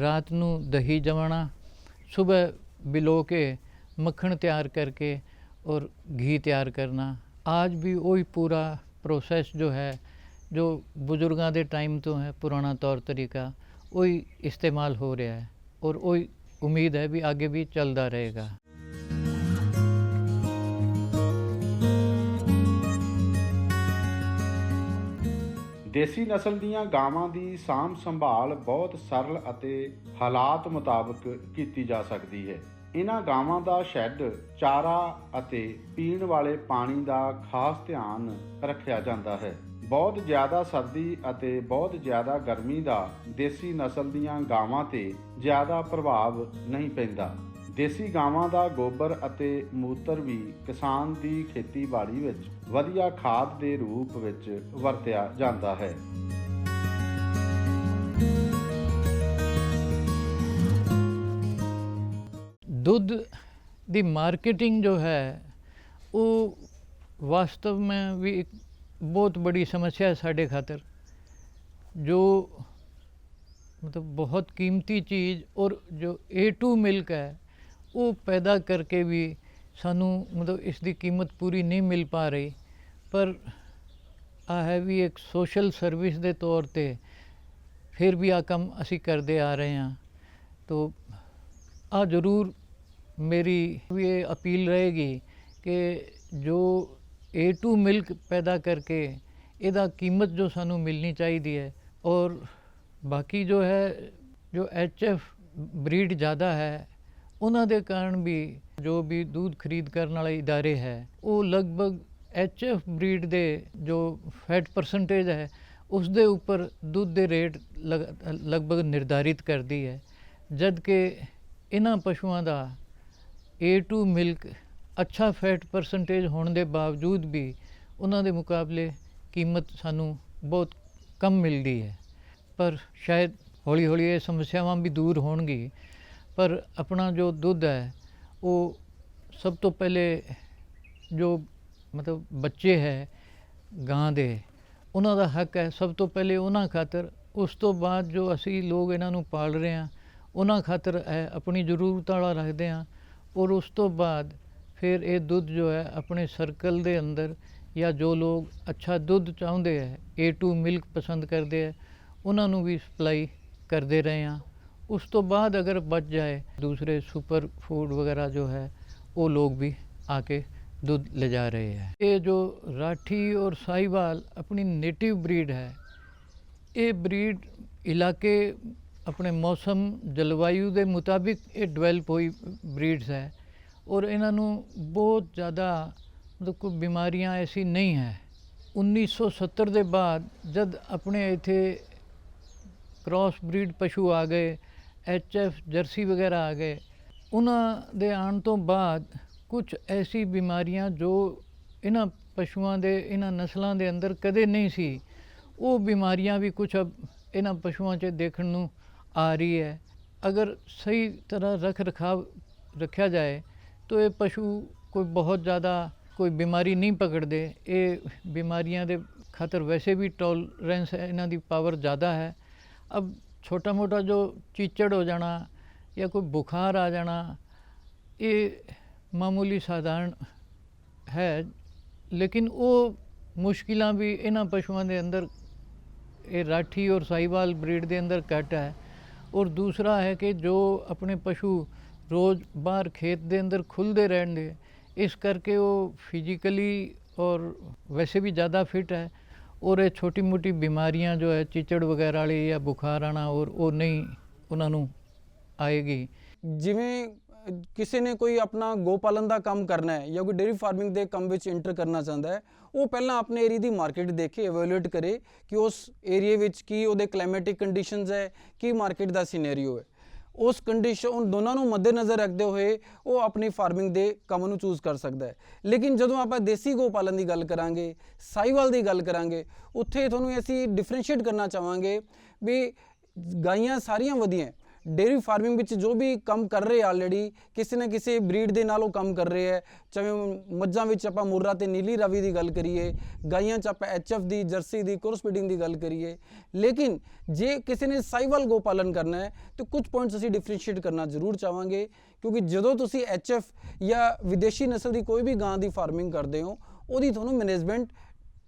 ਰਾਤ ਨੂੰ ਦਹੀਂ ਜਮਾਣਾ ਸਵੇਰ ਬਿਲੋ ਕੇ ਮੱਖਣ ਤਿਆਰ ਕਰਕੇ और घी तैयार करना आज भी वही पूरा प्रोसेस जो है जो बुजुर्गों के टाइम तो है पुराना तौर तरीका वही इस्तेमाल हो रहा है और वही उम्मीद है भी आगे भी चलता रहेगा ਦੇਸੀ ਨਸਲ ਦੀਆਂ ਗਾਵਾਂ ਦੀ ਸਾਂਭ ਸੰਭਾਲ ਬਹੁਤ ਸਰਲ ਅਤੇ ਹਾਲਾਤ ਮੁਤਾਬਕ ਕੀਤੀ ਜਾ ਸਕਦੀ ਹੈ ਇਹਨਾਂ ਗਾਵਾਂ ਦਾ ਸ਼ੈੱਡ, ਚਾਰਾ ਅਤੇ ਪੀਣ ਵਾਲੇ ਪਾਣੀ ਦਾ ਖਾਸ ਧਿਆਨ ਰੱਖਿਆ ਜਾਂਦਾ ਹੈ। ਬਹੁਤ ਜ਼ਿਆਦਾ ਸਰਦੀ ਅਤੇ ਬਹੁਤ ਜ਼ਿਆਦਾ ਗਰਮੀ ਦਾ ਦੇਸੀ ਨਸਲ ਦੀਆਂ ਗਾਵਾਂ ਤੇ ਜ਼ਿਆਦਾ ਪ੍ਰਭਾਵ ਨਹੀਂ ਪੈਂਦਾ। ਦੇਸੀ ਗਾਵਾਂ ਦਾ ਗੋਬਰ ਅਤੇ ਮੂਤਰ ਵੀ ਕਿਸਾਨ ਦੀ ਖੇਤੀਬਾੜੀ ਵਿੱਚ ਵਧੀਆ ਖਾਦ ਦੇ ਰੂਪ ਵਿੱਚ ਵਰਤਿਆ ਜਾਂਦਾ ਹੈ। दुध ਦੀ ਮਾਰਕੀਟਿੰਗ ਜੋ ਹੈ ਉਹ ਵਾਸਤਵ में ਵੀ ਇੱਕ ਬਹੁਤ ਬੜੀ ਸਮੱਸਿਆ ਹੈ ਸਾਡੇ ਖਾਤਰ ਜੋ मतलब बहुत कीमती चीज़ और जो ए टू मिल्क है वो पैदा करके भी ਸਾਨੂੰ ਮਤਲਬ ਇਸ ਦੀ ਕੀਮਤ ਪੂਰੀ ਨਹੀਂ ਮਿਲ ਪਾ ਰਹੀ ਪਰ ਆ ਹੈ ਵੀ ਇੱਕ ਸੋਸ਼ਲ ਸਰਵਿਸ ਦੇ ਤੌਰ ਤੇ ਫਿਰ ਵੀ ਆ ਕੰਮ ਅਸੀਂ ਕਰਦੇ ਆ ਰਹੇ ਹਾਂ ਤੋ ਆ ਜ਼ਰੂਰ ਮੇਰੀ ਵੀ ਇਹ ਅਪੀਲ ਰਹੇਗੀ ਕਿ ਜੋ A2 ਮਿਲਕ ਪੈਦਾ ਕਰਕੇ ਇਹਦਾ ਕੀਮਤ ਜੋ ਸਾਨੂੰ ਮਿਲਣੀ ਚਾਹੀਦੀ ਹੈ ਔਰ ਬਾਕੀ ਜੋ ਹੈ, ਜੋ ਐਚਐਫ ਬਰੀਡ ਜ਼ਿਆਦਾ ਹੈ, ਉਹਨਾਂ ਦੇ ਕਾਰਨ ਵੀ ਜੋ ਵੀ ਦੁੱਧ ਖਰੀਦ ਕਰਨ ਵਾਲੇ ਇਦਾਰੇ ਹੈ, ਉਹ ਲਗਭਗ ਐਚਐਫ ਬਰੀਡ ਦੇ ਜੋ ਫੈਟ ਪਰਸੈਂਟੇਜ ਹੈ ਉਸ ਦੇ ਉੱਪਰ ਦੁੱਧ ਦੇ ਰੇਟ ਲਗ- ਲਗਭਗ ਨਿਰਧਾਰਿਤ ਕਰਦੀ ਹੈ। ਜਦ ਕਿ ਇਹਨਾਂ ਪਸ਼ੂਆਂ ਦਾ A2 ਮਿਲਕ ਅੱਛਾ ਫੈਟ ਪਰਸੈਂਟੇਜ ਹੋਣ ਦੇ ਬਾਵਜੂਦ ਵੀ ਉਹਨਾਂ ਦੇ ਮੁਕਾਬਲੇ ਕੀਮਤ ਸਾਨੂੰ ਬਹੁਤ ਕਮ ਮਿਲਦੀ ਹੈ। ਪਰ ਸ਼ਾਇਦ ਹੌਲੀ ਹੌਲੀ ਇਹ ਸਮੱਸਿਆਵਾਂ ਵੀ ਦੂਰ ਹੋਣਗੀ ਪਰ ਆਪਣਾ ਜੋ ਦੁੱਧ ਹੈ, ਉਹ ਸਭ ਤੋਂ ਪਹਿਲੇ ਜੋ ਮਤਲਬ ਬੱਚੇ ਹੈ, ਗਾਂ ਦੇ, ਉਹਨਾਂ ਦਾ ਹੱਕ ਹੈ ਸਭ ਤੋਂ ਪਹਿਲੇ ਉਹਨਾਂ ਖਾਤਰ। ਉਸ ਤੋਂ ਬਾਅਦ ਜੋ ਅਸੀਂ ਲੋਕ ਇਹਨਾਂ ਨੂੰ ਪਾਲ ਰਹੇ ਹਾਂ, ਉਹਨਾਂ ਖਾਤਰ ਹੈ ਆਪਣੀ ਜ਼ਰੂਰਤ ਵਾਲਾ ਰੱਖਦੇ ਹਾਂ। ਔਰ ਉਸ ਤੋਂ ਬਾਅਦ ਫਿਰ ਇਹ ਦੁੱਧ ਜੋ ਹੈ ਆਪਣੇ ਸਰਕਲ ਦੇ ਅੰਦਰ ਜਾਂ ਜੋ ਲੋਕ ਅੱਛਾ ਦੁੱਧ ਚਾਹੁੰਦੇ ਹੈ A2 ਮਿਲਕ ਪਸੰਦ ਕਰਦੇ ਹੈ, ਉਹਨਾਂ ਨੂੰ ਵੀ ਸਪਲਾਈ ਕਰਦੇ ਰਹੇ ਹਾਂ। ਉਸ ਤੋਂ ਬਾਅਦ ਅਗਰ ਬਚ ਜਾਏ, ਦੂਸਰੇ ਸੁਪਰ ਫੂਡ ਵਗੈਰਾ ਜੋ ਹੈ, ਉਹ ਲੋਕ ਵੀ ਆ ਕੇ ਦੁੱਧ ਲਿਜਾ ਰਹੇ ਹੈ। ਇਹ ਜੋ ਰਾਠੀ ਔਰ ਸਾਈਵਾਲ ਆਪਣੀ ਨੇਟਿਵ ਬਰੀਡ ਹੈ, ਇਹ ਬਰੀਡ ਇਲਾਕੇ ਆਪਣੇ ਮੌਸਮ ਜਲਵਾਯੂ ਦੇ ਮੁਤਾਬਿਕ ਇਹ ਡਿਵੈਲਪ ਹੋਈ ਬਰੀਡਸ ਹੈ ਔਰ ਇਹਨਾਂ ਨੂੰ ਬਹੁਤ ਜ਼ਿਆਦਾ ਮਤਲਬ ਕੋਈ ਬਿਮਾਰੀਆਂ ਐਸੀ ਨਹੀਂ ਹੈ। 1970 ਦੇ ਬਾਅਦ ਜਦ ਆਪਣੇ ਇੱਥੇ ਕ੍ਰਾਸ ਬਰੀਡ ਪਸ਼ੂ ਆ ਗਏ ਐਚਐਫ ਜਰਸੀ ਵਗੈਰਾ ਆ ਗਏ, ਉਹਨਾਂ ਦੇ ਆਉਣ ਤੋਂ ਬਾਅਦ ਕੁਝ ਐਸੀ ਬਿਮਾਰੀਆਂ ਜੋ ਇਹਨਾਂ ਪਸ਼ੂਆਂ ਦੇ, ਇਹਨਾਂ ਨਸਲਾਂ ਦੇ ਅੰਦਰ ਕਦੇ ਨਹੀਂ ਸੀ, ਉਹ ਬਿਮਾਰੀਆਂ ਵੀ ਕੁਝ ਅਬ ਇਹਨਾਂ ਪਸ਼ੂਆਂ 'ਚ ਦੇਖਣ ਨੂੰ ਆ ਰਹੀ ਹੈ। ਅਗਰ ਸਹੀ ਤਰ੍ਹਾਂ ਰੱਖ ਰਖਾਵ ਰੱਖਿਆ ਜਾਏ, ਤਾਂ ਇਹ ਪਸ਼ੂ ਕੋਈ ਬਹੁਤ ਜ਼ਿਆਦਾ ਕੋਈ ਬਿਮਾਰੀ ਨਹੀਂ ਪਕੜਦੇ। ਇਹ ਬਿਮਾਰੀਆਂ ਦੇ ਖਾਤਰ ਵੈਸੇ ਵੀ ਟੋਲਰੈਂਸ ਹੈ, ਇਹਨਾਂ ਦੀ ਪਾਵਰ ਜ਼ਿਆਦਾ ਹੈ। ਅਬ ਛੋਟਾ ਮੋਟਾ ਜੋ ਚੀਚੜ ਹੋ ਜਾਣਾ ਜਾਂ ਕੋਈ ਬੁਖਾਰ ਆ ਜਾਣਾ, ਇਹ ਮਾਮੂਲੀ ਸਾਧਾਰਨ ਹੈ, ਲੇਕਿਨ ਉਹ ਮੁਸ਼ਕਿਲਾਂ ਵੀ ਇਹਨਾਂ ਪਸ਼ੂਆਂ ਦੇ ਅੰਦਰ, ਇਹ ਰਾਠੀ ਔਰ ਸਾਈਵਾਲ ਬਰੀਡ ਦੇ ਅੰਦਰ ਘੱਟ ਹੈ। ਔਰ ਦੂਸਰਾ ਹੈ ਕਿ ਜੋ ਆਪਣੇ ਪਸ਼ੂ ਰੋਜ਼ ਬਾਹਰ ਖੇਤ ਦੇ ਅੰਦਰ ਖੁੱਲਦੇ ਰਹਿਣਗੇ ਇਸ ਕਰਕੇ ਉਹ ਫਿਜ਼ੀਕਲੀ ਔਰ ਵੈਸੇ ਵੀ ਜ਼ਿਆਦਾ ਫਿਟ ਹੈ ਔਰ ਇਹ ਛੋਟੀ ਮੋਟੀ ਬਿਮਾਰੀਆਂ ਜੋ ਹੈ, ਚਿਚੜ ਵਗੈਰਾ ਵਾਲੀ ਜਾਂ ਬੁਖਾਰ ਆਣਾ ਔਰ ਉਹ ਨਹੀਂ ਉਹਨਾਂ ਨੂੰ ਆਏਗੀ। ਜਿਵੇਂ ਕਿਸੇ ਨੇ ਕੋਈ ਆਪਣਾ ਗੋ ਪਾਲਣ ਦਾ ਕੰਮ ਕਰਨਾ ਹੈ ਜਾਂ ਕੋਈ ਡੇਅਰੀ ਫਾਰਮਿੰਗ ਦੇ ਕੰਮ ਵਿੱਚ ਇੰਟਰ ਕਰਨਾ ਚਾਹੁੰਦਾ ਹੈ, ਉਹ ਪਹਿਲਾਂ ਆਪਣੇ ਏਰੀਆ ਦੀ ਮਾਰਕੀਟ ਦੇਖੇ ਇਵੈਲੂਏਟ ਕਰੇ ਕਿ ਉਸ ਏਰੀਆ ਵਿੱਚ ਕੀ ਉਹਦੇ ਕਲਾਈਮੈਟਿਕ ਕੰਡੀਸ਼ਨਸ ਹੈ, ਕੀ ਮਾਰਕੀਟ ਦਾ ਸਿਨੈਰੀਓ ਹੈ। ਉਸ ਕੰਡੀਸ਼ਨ ਉਨ ਦੋਨਾਂ ਨੂੰ ਮੱਦੇਨਜ਼ਰ ਰੱਖਦੇ ਹੋਏ ਉਹ ਆਪਣੀ ਫਾਰਮਿੰਗ ਦੇ ਕੰਮ ਨੂੰ ਚੂਜ਼ ਕਰ ਸਕਦਾ ਹੈ। ਲੇਕਿਨ ਜਦੋਂ ਆਪਾਂ ਦੇਸੀ ਗੋ ਪਾਲਣ ਦੀ ਗੱਲ ਕਰਾਂਗੇ ਸਾਈਵਾਲ ਦੀ ਗੱਲ ਕਰਾਂਗੇ, ਉੱਥੇ ਤੁਹਾਨੂੰ ਅਸੀਂ ਡਿਫਰੈਂਸ਼ੀਏਟ ਕਰਨਾ ਚਾਹਾਂਗੇ ਵੀ ਗਾਈਆਂ ਸਾਰੀਆਂ ਵਧੀਆ ਹੈ ਡੇਅਰੀ ਫਾਰਮਿੰਗ ਵਿੱਚ ਜੋ ਵੀ ਕੰਮ ਕਰ ਰਹੇ ਆਲਰੇਡੀ ਕਿਸੇ ਨਾ ਕਿਸੇ ਬਰੀਡ ਦੇ ਨਾਲ ਉਹ ਕੰਮ ਕਰ ਰਹੇ ਹੈ ਚਾਹੇ ਮੱਝਾਂ ਵਿੱਚ ਆਪਾਂ ਮੁਰਰਾ ਤੇ ਨੀਲੀ ਰਾਵੀ ਦੀ ਗੱਲ ਕਰੀਏ, ਗਾਈਆਂ 'ਚ ਆਪਾਂ ਐਚਐਫ ਦੀ, ਜਰਸੀ ਦੀ, ਕ੍ਰੋਸ ਬਰੀਡਿੰਗ ਦੀ ਗੱਲ ਕਰੀਏ। ਲੇਕਿਨ ਜੇ ਕਿਸੇ ਨੇ ਸਾਈਵਲ ਗੋ ਪਾਲਣ ਕਰਨਾ ਹੈ, ਤਾਂ ਕੁਝ ਪੁਆਇੰਟਸ ਅਸੀਂ ਡਿਫਰੈਂਸ਼ੀਏਟ ਕਰਨਾ ਜ਼ਰੂਰ ਚਾਹਾਂਗੇ। ਕਿਉਂਕਿ ਜਦੋਂ ਤੁਸੀਂ ਐਚਐਫ ਜਾਂ ਵਿਦੇਸ਼ੀ ਨਸਲ ਦੀ ਕੋਈ ਵੀ ਗਾਂ ਦੀ ਫਾਰਮਿੰਗ ਕਰਦੇ ਹੋ, ਉਹਦੀ ਤੁਹਾਨੂੰ ਮੈਨੇਜਮੈਂਟ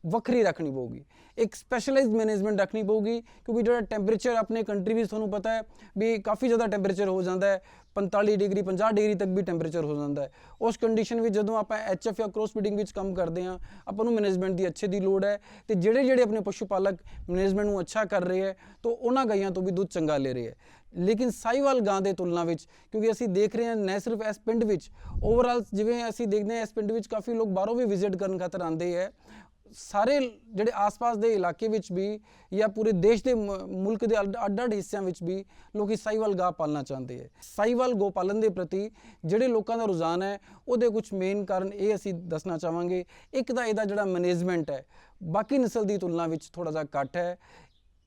ਵੱਖਰੀ ਰੱਖਣੀ ਪਊਗੀ। ਇੱਕ ਸਪੈਸ਼ਲਾਈਜ਼ਡ ਮੈਨੇਜਮੈਂਟ ਰੱਖਣੀ ਪਊਗੀ ਕਿਉਂਕਿ ਜਿਹੜਾ ਟੈਂਪਰੇਚਰ ਆਪਣੇ ਕੰਟਰੀ ਵਿੱਚ ਤੁਹਾਨੂੰ ਪਤਾ ਹੈ ਵੀ ਕਾਫੀ ਜ਼ਿਆਦਾ ਟੈਂਪਰੇਚਰ ਹੋ ਜਾਂਦਾ ਹੈ 45 ਡਿਗਰੀ 50 ਡਿਗਰੀ ਤੱਕ ਵੀ ਟੈਂਪਰੇਚਰ ਹੋ ਜਾਂਦਾ ਹੈ। ਉਸ ਕੰਡੀਸ਼ਨ ਵਿੱਚ ਜਦੋਂ ਆਪਾਂ ਐਚਐਫ ਜਾਂ ਕ੍ਰੋਸ ਬਰੀਡਿੰਗ ਵਿੱਚ ਕੰਮ ਕਰਦੇ ਹਾਂ, ਆਪਾਂ ਨੂੰ ਮੈਨੇਜਮੈਂਟ ਦੀ ਅੱਛੇ ਦੀ ਲੋੜ ਹੈ ਤੇ ਜਿਹੜੇ ਜਿਹੜੇ ਆਪਣੇ ਪਸ਼ੂ ਪਾਲਕ ਮੈਨੇਜਮੈਂਟ ਨੂੰ ਅੱਛਾ ਕਰ ਰਹੇ ਹੈ, ਤਾਂ ਉਹਨਾਂ ਗਾਈਆਂ ਤੋਂ ਵੀ ਦੁੱਧ ਚੰਗਾ ਲੈ ਰਹੇ ਹੈ। ਲੇਕਿਨ ਸਾਈਵਾਲ ਗਾਂ ਦੇ ਤੁਲਨਾ ਵਿੱਚ ਕਿਉਂਕਿ ਅਸੀਂ ਦੇਖ ਰਹੇ ਹਾਂ ਨਾ ਸਿਰਫ ਇਸ ਪਿੰਡ ਵਿੱਚ ਓਵਰਆਲ ਜਿਵੇਂ ਅਸੀਂ ਦੇਖਦੇ ਹਾਂ ਇਸ ਪਿੰਡ ਵਿੱਚ ਕਾਫੀ ਲੋਕ ਬਾਹਰੋਂ ਵੀ ਵਿਜ਼ਿਟ ਕਰਨ ਖਾਤਰ ਆਉਂਦੇ ਹੈ ਸਾਰੇ ਜਿਹੜੇ ਆਸ-ਪਾਸ ਦੇ ਇਲਾਕੇ ਵਿੱਚ ਵੀ ਜਾਂ ਪੂਰੇ ਦੇਸ਼ ਦੇ ਮ- ਮੁਲਕ ਦੇ ਅੱਡ- ਅੱਡ-ਅੱਡ ਹਿੱਸਿਆਂ ਵਿੱਚ ਵੀ ਲੋਕੀ ਸਾਈਵਾਲ ਗਾਂ ਪਾਲਣਾ ਚਾਹੁੰਦੇ ਹੈ ਸਾਈਵਾਲ ਗੋ ਪਾਲਣ ਦੇ ਪ੍ਰਤੀ ਜਿਹੜੇ ਲੋਕਾਂ ਦਾ ਰੁਝਾਨ ਹੈ, ਉਹਦੇ ਕੁਝ ਮੇਨ ਕਾਰਨ ਇਹ ਅਸੀਂ ਦੱਸਣਾ ਚਾਹਾਂਗੇ। ਇੱਕ ਤਾਂ ਇਹਦਾ ਜਿਹੜਾ ਮੈਨੇਜਮੈਂਟ ਹੈ, ਬਾਕੀ ਨਸਲ ਦੀ ਤੁਲਨਾ ਵਿੱਚ ਥੋੜਾ ਜਿਹਾ ਘੱਟ ਹੈ।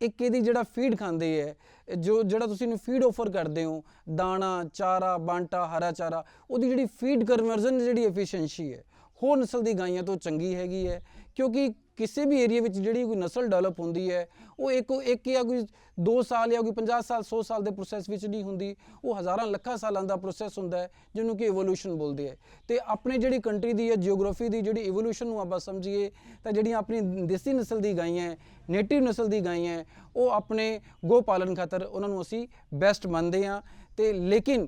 ਇੱਕ ਇਹਦੀ ਜਿਹੜਾ ਫੀਡ ਖਾਂਦੇ ਹੈ ਜੋ ਜਿਹੜਾ ਤੁਸੀਂ ਇਹਨੂੰ ਫੀਡ ਆਫਰ ਕਰਦੇ ਹੋ, ਦਾਣਾ, ਚਾਰਾ, ਬਾਂਟਾ, ਹਰਾ ਚਾਰਾ, ਉਹਦੀ ਜਿਹੜੀ ਫੀਡ ਕਨਵਰਜ਼ਨ ਜਿਹੜੀ ਐਫੀਸ਼ੀਐਂਸੀ ਹੈ, ਹੋਰ ਨਸਲ ਦੀ ਗਾਈਆਂ ਤੋਂ ਚੰਗੀ ਹੈਗੀ ਹੈ। ਕਿਉਂਕਿ ਕਿਸੇ ਵੀ ਏਰੀਆ ਵਿੱਚ ਜਿਹੜੀ ਕੋਈ ਨਸਲ ਡਿਵੈਲਪ ਹੁੰਦੀ ਹੈ, ਉਹ ਇੱਕ ਇੱਕ ਜਾਂ ਕੋਈ 2 ਸਾਲ ਜਾਂ ਕੋਈ 50 ਸਾਲ 100 ਸਾਲ ਦੇ ਪ੍ਰੋਸੈਸ ਵਿੱਚ ਨਹੀਂ ਹੁੰਦੀ। ਉਹ ਹਜ਼ਾਰਾਂ, ਲੱਖਾਂ ਸਾਲਾਂ ਦਾ ਪ੍ਰੋਸੈਸ ਹੁੰਦਾ ਹੈ, ਜਿਹਨੂੰ ਕਿ ਇਵੋਲੂਸ਼ਨ ਬੋਲਦੇ ਹੈ। ਤੇ ਆਪਣੇ ਜਿਹੜੀ ਕੰਟਰੀ ਦੀ ਜਾਂ ਜੀਓਗ੍ਰਾਫੀ ਦੀ ਜਿਹੜੀ ਇਵੋਲੂਸ਼ਨ ਨੂੰ ਆਪਾਂ ਸਮਝੀਏ, ਤਾਂ ਜਿਹੜੀਆਂ ਆਪਣੀ ਦੇਸੀ ਨਸਲ ਦੀ ਗਾਈਆਂ ਨੇਟਿਵ ਨਸਲ ਦੀ ਗਾਈਆਂ ਉਹ ਆਪਣੇ ਗੋ ਪਾਲਣ ਖਾਤਰ ਉਹਨਾਂ ਨੂੰ ਅਸੀਂ ਬੈਸਟ ਮੰਨਦੇ ਹਾਂ। ਤੇ ਲੇਕਿਨ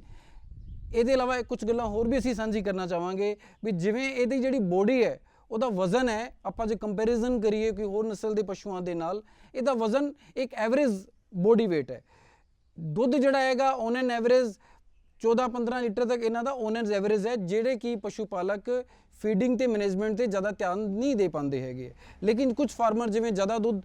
ਇਹਦੇ ਇਲਾਵਾ ਕੁਝ ਗੱਲਾਂ ਹੋਰ ਵੀ ਅਸੀਂ ਸਾਂਝੀ ਕਰਨਾ ਚਾਹਾਂਗੇ, ਵੀ ਜਿਵੇਂ ਇਹਦੀ ਜਿਹੜੀ ਬੋਡੀ ਹੈ ਉਹਦਾ ਵਜ਼ਨ ਹੈ, ਆਪਾਂ ਜੇ ਕੰਪੈਰੀਜ਼ਨ ਕਰੀਏ ਕੋਈ ਹੋਰ ਨਸਲ ਦੇ ਪਸ਼ੂਆਂ ਦੇ ਨਾਲ, ਇਹਦਾ ਵਜ਼ਨ ਇੱਕ ਐਵਰੇਜ ਬੋਡੀ weight ਹੈ। ਦੁੱਧ ਜਿਹੜਾ ਹੈਗਾ ਔਨ ਐਨ ਐਵਰੇਜ 14-15 ਲੀਟਰ ਤੱਕ ਇਹਨਾਂ ਦਾ ਔਨ ਐਨ ਐਵਰੇਜ ਹੈ, ਜਿਹੜੇ ਕਿ ਪਸ਼ੂ ਪਾਲਕ ਫੀਡਿੰਗ ਤੇ ਮੈਨੇਜਮੈਂਟ ਤੇ ਜ਼ਿਆਦਾ ਧਿਆਨ ਨਹੀਂ ਦੇ ਪਾਉਂਦੇ ਹੈਗੇ। ਲੇਕਿਨ ਕੁਝ ਫਾਰਮਰ ਜਿਵੇਂ ਜ਼ਿਆਦਾ ਦੁੱਧ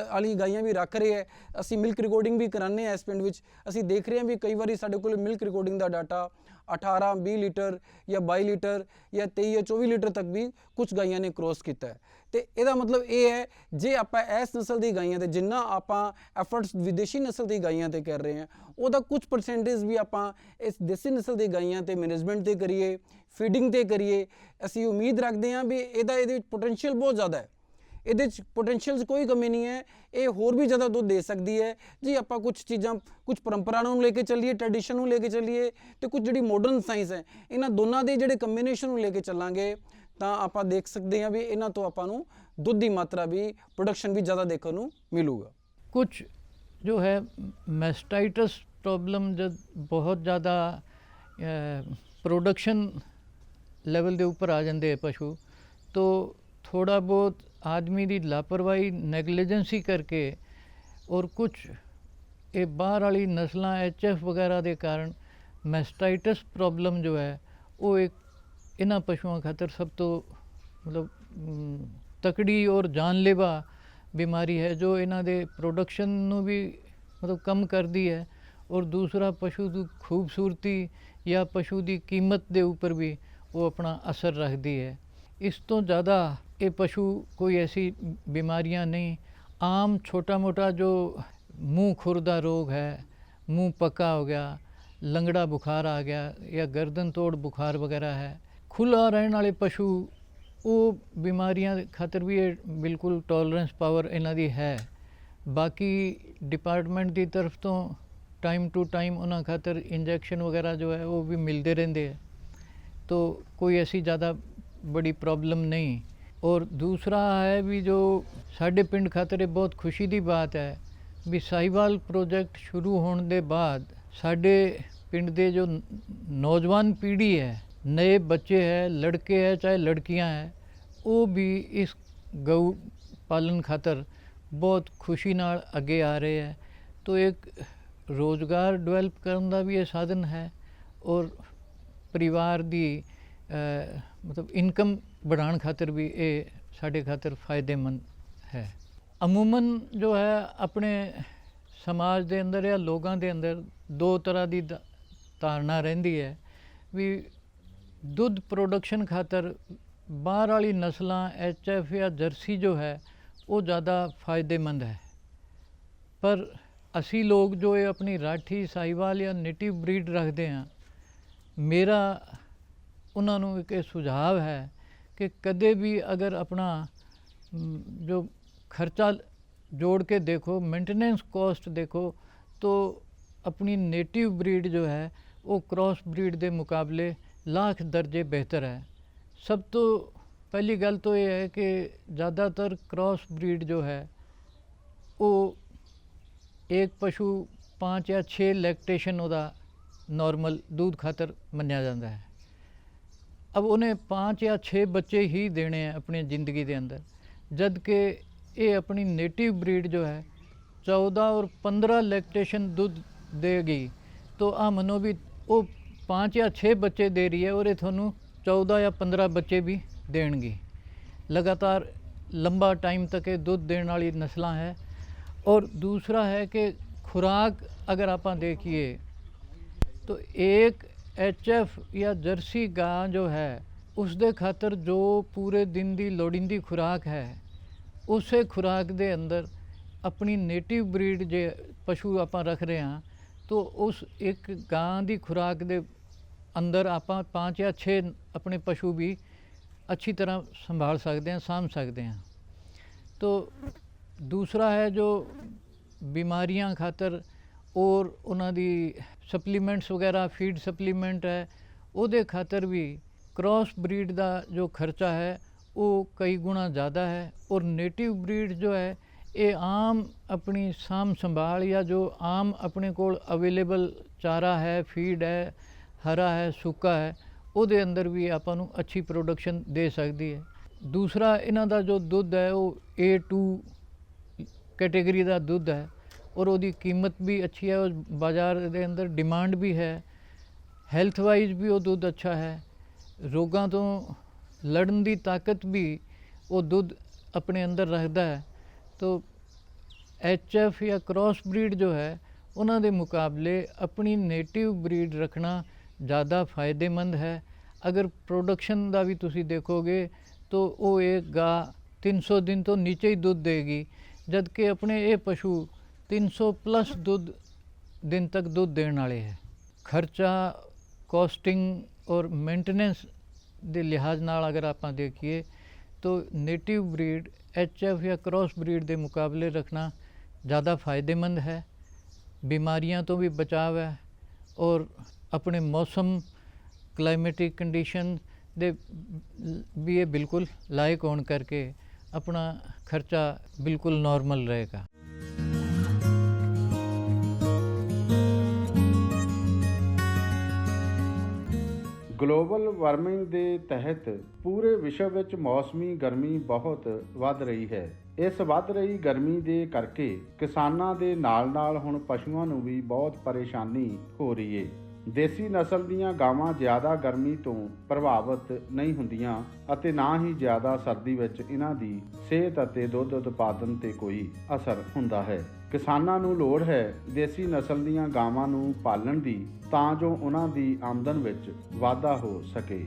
ਵਾਲੀ ਗਾਈਆਂ ਵੀ ਰੱਖ ਰਹੇ ਹੈ, ਅਸੀਂ ਮਿਲਕ ਰਿਕਾਰਡਿੰਗ ਵੀ ਕਰਾਉਂਦੇ ਹਾਂ ਇਸ ਪਿੰਡ ਵਿੱਚ, ਅਸੀਂ ਦੇਖ ਰਹੇ ਹਾਂ ਵੀ ਕਈ ਵਾਰੀ ਸਾਡੇ ਕੋਲ ਮਿਲਕ ਰਿਕਾਰਡਿੰਗ ਦਾ ਡਾਟਾ 18 20 ਲੀਟਰ ਜਾਂ 22 ਲੀਟਰ ਜਾਂ 23 ਜਾਂ 24 ਲੀਟਰ ਤੱਕ ਵੀ ਕੁਝ ਗਾਈਆਂ ਨੇ ਕ੍ਰੋਸ ਕੀਤਾ ਹੈ। ਤੇ ਇਹਦਾ ਮਤਲਬ ਇਹ ਹੈ, ਜੇ ਆਪਾਂ ਇਸ ਨਸਲ ਦੀ ਗਾਈਆਂ ਤੇ ਜਿੰਨਾ ਆਪਾਂ ਐਫਰਟਸ ਵਿਦੇਸ਼ੀ ਨਸਲ ਦੀ ਗਾਈਆਂ ਤੇ ਕਰ ਰਹੇ ਹਾਂ, ਉਹਦਾ ਕੁਝ ਪਰਸੈਂਟੇਜ ਵੀ ਆਪਾਂ ਇਸ ਦੇਸੀ ਨਸਲ ਦੀ ਗਾਈਆਂ ਤੇ ਮੈਨੇਜਮੈਂਟ ਤੇ ਕਰੀਏ ਫੀਡਿੰਗ ਤੇ ਕਰੀਏ, ਅਸੀਂ ਉਮੀਦ ਰੱਖਦੇ ਹਾਂ ਵੀ ਇਹਦਾ ਇਹਦੇ ਵਿੱਚ ਪੋਟੈਂਸ਼ੀਅਲ ਬਹੁਤ ਜ਼ਿਆਦਾ ਹੈ। ਇਹਦੇ 'ਚ ਪੋਟੈਂਸ਼ੀਅਲ 'ਚ ਕੋਈ ਕਮੀ ਨਹੀਂ ਹੈ। ਇਹ ਹੋਰ ਵੀ ਜ਼ਿਆਦਾ ਦੁੱਧ ਦੇ ਸਕਦੀ ਹੈ। ਜੀ, ਆਪਾਂ ਕੁਝ ਚੀਜ਼ਾਂ ਕੁਝ ਪਰੰਪਰਾਵਾਂ ਨੂੰ ਲੈ ਕੇ ਚੱਲੀਏ ਟ੍ਰੈਡੀਸ਼ਨ ਨੂੰ ਲੈ ਕੇ ਚੱਲੀਏ ਤੇ ਕੁਝ ਜਿਹੜੀ ਮਾਡਰਨ ਸਾਇੰਸ ਹੈ, ਇਹਨਾਂ ਦੋਨਾਂ ਦੇ ਜਿਹੜੇ ਕੰਬੀਨੇਸ਼ਨ ਨੂੰ ਲੈ ਕੇ ਚੱਲਾਂਗੇ ਤਾਂ ਆਪਾਂ ਦੇਖ ਸਕਦੇ ਹਾਂ ਵੀ ਇਹਨਾਂ ਤੋਂ ਆਪਾਂ ਨੂੰ ਦੁੱਧ ਦੀ ਮਾਤਰਾ ਵੀ ਪ੍ਰੋਡਕਸ਼ਨ ਵੀ ਜ਼ਿਆਦਾ ਦੇਖਣ ਨੂੰ ਮਿਲੂਗਾ। ਕੁਝ ਜੋ ਹੈ ਮੈਸਟਾਈਟਸ ਪ੍ਰੋਬਲਮ ਜਦ ਬਹੁਤ ਜ਼ਿਆਦਾ ਪ੍ਰੋਡਕਸ਼ਨ ਲੈਵਲ ਦੇ ਉੱਪਰ ਆ ਜਾਂਦੇ ਪਸ਼ੂ, ਤੋਂ ਥੋੜਾ ਬਹੁਤ ਆਦਮੀ ਦੀ ਲਾਪਰਵਾਹੀ ਨੈਗਲੀਜੈਂਸੀ ਕਰਕੇ ਔਰ ਕੁਝ ਇਹ ਬਾਹਰ ਵਾਲੀ ਨਸਲਾਂ ਐਚਐਫ ਵਗੈਰਾ ਦੇ ਕਾਰਨ ਮੈਸਟਾਈਟਸ ਪ੍ਰੋਬਲਮ ਜੋ ਹੈ ਉਹ ਇੱਕ ਇਹਨਾਂ ਪਸ਼ੂਆਂ ਖਾਤਰ ਸਭ ਤੋਂ ਮਤਲਬ ਤਕੜੀ ਔਰ ਜਾਨਲੇਵਾ ਬਿਮਾਰੀ ਹੈ ਜੋ ਇਹਨਾਂ ਦੇ ਪ੍ਰੋਡਕਸ਼ਨ ਨੂੰ ਵੀ ਮਤਲਬ ਕਮ ਕਰਦੀ ਹੈ ਔਰ ਦੂਸਰਾ ਪਸ਼ੂ ਦੀ ਖੂਬਸੂਰਤੀ ਜਾਂ ਪਸ਼ੂ ਦੀ ਕੀਮਤ ਦੇ ਉੱਪਰ ਵੀ ਉਹ ਆਪਣਾ ਅਸਰ ਰੱਖਦੀ ਹੈ ਇਸ ਤੋਂ ਜ਼ਿਆਦਾ ਇਹ ਪਸ਼ੂ ਕੋਈ ਐਸੀ ਬਿਮਾਰੀਆਂ ਨਹੀਂ। ਆਮ ਛੋਟਾ ਮੋਟਾ ਜੋ ਮੂੰਹ ਖੁਰ ਦਾ ਰੋਗ ਹੈ, ਮੂੰਹ ਪੱਕਾ ਹੋ ਗਿਆ, ਲੰਗੜਾ ਬੁਖਾਰ ਆ ਗਿਆ ਜਾਂ ਗਰਦਨ ਤੋੜ ਬੁਖਾਰ ਵਗੈਰਾ ਹੈ ਖੁੱਲਾ ਰਹਿਣ ਵਾਲੇ ਪਸ਼ੂ, ਉਹ ਬਿਮਾਰੀਆਂ ਖਾਤਰ ਵੀ ਇਹ ਬਿਲਕੁਲ ਟੋਲਰੈਂਸ ਪਾਵਰ ਇਹਨਾਂ ਦੀ ਹੈ। ਬਾਕੀ ਡਿਪਾਰਟਮੈਂਟ ਦੀ ਤਰਫ ਤੋਂ ਟਾਈਮ ਟੂ ਟਾਈਮ ਉਹਨਾਂ ਖਾਤਰ ਇੰਜੈਕਸ਼ਨ ਵਗੈਰਾ ਜੋ ਹੈ ਉਹ ਵੀ ਮਿਲਦੇ ਰਹਿੰਦੇ ਹੈ। ਤੋ ਕੋਈ ਐਸੀ ਜ਼ਿਆਦਾ ਬੜੀ ਪ੍ਰੋਬਲਮ ਨਹੀਂ। और दूसरा है भी जो साढ़े पिंड खातर ਇਹ ਬਹੁਤ ਖੁਸ਼ੀ ਦੀ ਬਾਤ ਹੈ ਵੀ ਸਾਈਵਾਲ ਪ੍ਰੋਜੈਕਟ ਸ਼ੁਰੂ ਹੋਣ ਦੇ ਬਾਅਦ ਸਾਡੇ ਪਿੰਡ ਦੇ ਜੋ ਨ- ਨੌਜਵਾਨ ਪੀੜ੍ਹੀ ਹੈ ਨਏ ਬੱਚੇ ਹੈ ਲੜਕੇ ਹੈ ਚਾਹੇ ਲੜਕੀਆਂ ਹੈ ਉਹ ਵੀ ਇਸ ਗਊ ਪਾਲਣ ਖਾਤਰ ਬਹੁਤ ਖੁਸ਼ੀ ਨਾਲ ਅੱਗੇ ਆ ਰਹੇ ਹੈ ਤੋ ਇੱਕ ਰੋਜ਼ਗਾਰ ਡਿਵੈਲਪ ਕਰਨ ਦਾ ਵੀ ਇਹ ਸਾਧਨ ਹੈ ਔਰ ਪਰਿਵਾਰ ਦੀ ਅ, ਮਤਲਬ ਇਨਕਮ ਵਧਾਉਣ ਖਾਤਰ ਵੀ ਇਹ ਸਾਡੇ ਖਾਤਰ ਫਾਇਦੇਮੰਦ ਹੈ। ਅਮੂਮਨ ਜੋ ਹੈ, ਆਪਣੇ ਸਮਾਜ ਦੇ ਅੰਦਰ ਜਾਂ ਲੋਕਾਂ ਦੇ ਅੰਦਰ ਦੋ ਤਰ੍ਹਾਂ ਦੀ ਧ- ਧਾਰਨਾ ਰਹਿੰਦੀ ਹੈ ਵੀ ਦੁੱਧ ਪ੍ਰੋਡਕਸ਼ਨ ਖਾਤਰ ਬਾਹਰ ਵਾਲੀ ਨਸਲਾਂ ਐਚ ਐਫ ਜਾਂ ਜਰਸੀ ਜੋ ਹੈ, ਉਹ ਜ਼ਿਆਦਾ ਫਾਇਦੇਮੰਦ ਹੈ। ਪਰ ਅਸੀਂ ਲੋਕ ਜੋ ਇਹ ਆਪਣੀ ਰਾਠੀ ਸਾਈਵਾਲ ਜਾਂ ਨੇਟਿਵ ਬਰੀਡ ਰੱਖਦੇ ਹਾਂ, ਮੇਰਾ ਉਹਨਾਂ ਨੂੰ ਇੱਕ ਇਹ ਸੁਝਾਅ ਹੈ ਕਿ ਕਦੇ ਵੀ ਅਗਰ ਆਪਣਾ ਮ, ਜੋ ਖਰਚਾ जोड़ के देखो मेंटेनेंस कॉस्ट देखो तो अपनी नेटिव ब्रीड जो है वो क्रॉस ब्रीड ਦੇ ਮੁਕਾਬਲੇ ਲੱਖ ਦਰਜੇ ਬਿਹਤਰ ਹੈ ਸਭ ਤੋਂ ਪਹਿਲੀ ਗੱਲ ਤਾਂ ਇਹ ਹੈ ਕਿ ਜ਼ਿਆਦਾਤਰ क्रॉस ब्रीड जो है वो एक ਪਸ਼ੂ 5 ਜਾਂ 6 ਲੈਕਟੇਸ਼ਨ ਉਹਦਾ ਨਾਰਮਲ ਦੁੱਧ ਖਾਤਰ ਮੰਨਿਆ ਜਾਂਦਾ ਹੈ अब उन्हें पाँच या छः बच्चे ही देने हैं अपनी ज़िंदगी के अंदर जद कि ये अपनी नेटिव ब्रीड जो है चौदह और पंद्रह लैक्टेशन दूध देगी तो आ मनो भी वो पाँच या छः बच्चे दे रही है और ये थानू चौदह या पंद्रह बच्चे भी देणगी लगातार लंबा टाइम तक ये दुध देने वाली नस्ल है और दूसरा है कि खुराक अगर आप देखिए तो एक एच एफ या जर्सी गां जो है उसके खातर जो पूरे दिन की लोड़ींदी खुराक है ਉਸੇ ਖੁਰਾਕ ਦੇ ਅੰਦਰ ਆਪਣੀ ਨੇਟਿਵ ਬਰੀਡ ਜੇ ਪਸ਼ੂ ਆਪਾਂ ਰੱਖ ਰਹੇ ਹਾਂ ਤਾਂ ਉਸ ਇੱਕ ਗਾਂ ਦੀ ਖੁਰਾਕ ਦੇ ਅੰਦਰ ਆਪਾਂ ਪੰਜ ਜਾਂ 6 ਆਪਣੇ ਪਸ਼ੂ ਵੀ ਅੱਛੀ ਤਰ੍ਹਾਂ ਸੰਭਾਲ ਸਕਦੇ ਹਾਂ ਸਾਂਭ ਸਕਦੇ ਹਾਂ तो दूसरा है जो ਬਿਮਾਰੀਆਂ ਖਾਤਰ ਔਰ ਉਹਨਾਂ ਦੀ ਸਪਲੀਮੈਂਟਸ ਵਗੈਰਾ ਫੀਡ ਸਪਲੀਮੈਂਟ ਹੈ, ਉਹਦੇ ਖਾਤਰ ਵੀ ਕ੍ਰਾਸ ਬਰੀਡ ਦਾ ਜੋ ਖਰਚਾ ਹੈ, ਉਹ ਕਈ ਗੁਣਾ ਜ਼ਿਆਦਾ ਹੈ ਔਰ ਨੇਟਿਵ ਬਰੀਡ ਜੋ ਹੈ, ਇਹ ਆਮ ਆਪਣੀ ਸਾਂਭ ਸੰਭਾਲ ਜਾਂ ਜੋ ਆਮ ਆਪਣੇ ਕੋਲ ਅਵੇਲੇਬਲ ਚਾਰਾ ਹੈ ਫੀਡ ਹੈ, ਹਰਾ ਹੈ, ਸੁੱਕਾ ਹੈ, ਉਹਦੇ ਅੰਦਰ ਵੀ ਆਪਾਂ ਨੂੰ ਅੱਛੀ ਪ੍ਰੋਡਕਸ਼ਨ ਦੇ ਸਕਦੀ ਹੈ। ਦੂਸਰਾ ਇਹਨਾਂ ਦਾ ਜੋ ਦੁੱਧ ਹੈ, ਉਹ A2 ਕੈਟੇਗਰੀ ਦਾ ਦੁੱਧ ਹੈ ਔਰ ਉਹਦੀ ਕੀਮਤ ਵੀ ਅੱਛੀ ਹੈ ਔਰ ਬਾਜ਼ਾਰ ਦੇ ਅੰਦਰ ਡਿਮਾਂਡ ਵੀ ਹੈ। ਹੈਲਥ ਵਾਈਜ਼ ਵੀ ਉਹ ਦੁੱਧ ਅੱਛਾ ਹੈ। ਰੋਗਾਂ ਤੋਂ ਲੜਨ ਦੀ ਤਾਕਤ ਵੀ ਉਹ ਦੁੱਧ ਆਪਣੇ ਅੰਦਰ ਰੱਖਦਾ ਹੈ। ਤੋ ਐਚ ਐਫ ਜਾਂ ਕ੍ਰਾਸ ਬਰੀਡ ਜੋ ਹੈ, ਉਹਨਾਂ ਦੇ ਮੁਕਾਬਲੇ ਆਪਣੀ ਨੇਟਿਵ ਬਰੀਡ ਰੱਖਣਾ ਜ਼ਿਆਦਾ ਫਾਇਦੇਮੰਦ ਹੈ। ਅਗਰ ਪ੍ਰੋਡਕਸ਼ਨ ਦਾ ਵੀ ਤੁਸੀਂ ਦੇਖੋਗੇ, ਤਾਂ ਉਹ ਇਹ ਗਾ 300 ਦਿਨ ਤੋਂ ਨੀਚੇ ਹੀ ਦੁੱਧ ਦੇਗੀ। ਜਦ ਕਿ ਆਪਣੇ ਇਹ ਪਸ਼ੂ 300 ਪਲੱਸ ਦੁੱਧ ਦਿਨ ਤੱਕ ਦੁੱਧ ਦੇਣ ਵਾਲੇ ਹੈ। ਖਰਚਾ ਕੋਸਟਿੰਗ ਔਰ ਮੇਨਟੇਨੈਂਸ ਦੇ ਲਿਹਾਜ਼ ਨਾਲ ਅਗਰ ਆਪਾਂ ਦੇਖੀਏ ਤਾਂ ਨੇਟਿਵ ਬਰੀਡ ਐਚਐਫ ਜਾਂ ਕ੍ਰਾਸ ਬਰੀਡ ਦੇ ਮੁਕਾਬਲੇ ਰੱਖਣਾ ਜ਼ਿਆਦਾ ਫਾਇਦੇਮੰਦ ਹੈ। ਬਿਮਾਰੀਆਂ ਤੋਂ ਵੀ ਬਚਾਅ ਹੈ ਔਰ ਆਪਣੇ ਮੌਸਮ ਕਲਾਈਮੈਟਿਕ ਕੰਡੀਸ਼ਨ ਦੇ ਵੀ ਇਹ ਬਿਲਕੁਲ ਲਾਇਕ ਹੋਣ ਕਰਕੇ ਆਪਣਾ ਖਰਚਾ ਬਿਲਕੁਲ ਨਾਰਮਲ ਰਹੇਗਾ। ਗਲੋਬਲ ਵਾਰਮਿੰਗ ਦੇ ਤਹਿਤ ਪੂਰੇ ਵਿਸ਼ਵ ਵਿੱਚ ਮੌਸਮੀ ਗਰਮੀ ਬਹੁਤ ਵੱਧ ਰਹੀ ਹੈ। ਇਸ ਵੱਧ ਰਹੀ ਗਰਮੀ ਦੇ ਕਰਕੇ ਕਿਸਾਨਾਂ ਦੇ ਨਾਲ-ਨਾਲ ਹੁਣ ਪਸ਼ੂਆਂ ਨੂੰ ਵੀ ਬਹੁਤ ਪਰੇਸ਼ਾਨੀ ਹੋ ਰਹੀ ਹੈ ਦੇਸੀ ਨਸਲ ਦੀਆਂ ਗਾਵਾਂ ਜ਼ਿਆਦਾ ਗਰਮੀ ਤੋਂ ਪ੍ਰਭਾਵਿਤ ਨਹੀਂ ਹੁੰਦੀਆਂ ਅਤੇ ਨਾ ਹੀ ਜ਼ਿਆਦਾ ਸਰਦੀ ਵਿੱਚ ਇਹਨਾਂ ਦੀ ਸਿਹਤ ਅਤੇ ਦੁੱਧ ਉਤਪਾਦਨ ਤੇ ਕੋਈ ਅਸਰ ਹੁੰਦਾ ਹੈ। ਕਿਸਾਨਾਂ ਨੂੰ ਲੋੜ ਹੈ ਦੇਸੀ ਨਸਲ ਦੀਆਂ ਗਾਵਾਂ ਨੂੰ ਪਾਲਣ ਦੀ, ਤਾਂ ਜੋ ਉਹਨਾਂ ਦੀ ਆਮਦਨ ਵਿੱਚ ਵਾਧਾ ਹੋ ਸਕੇ।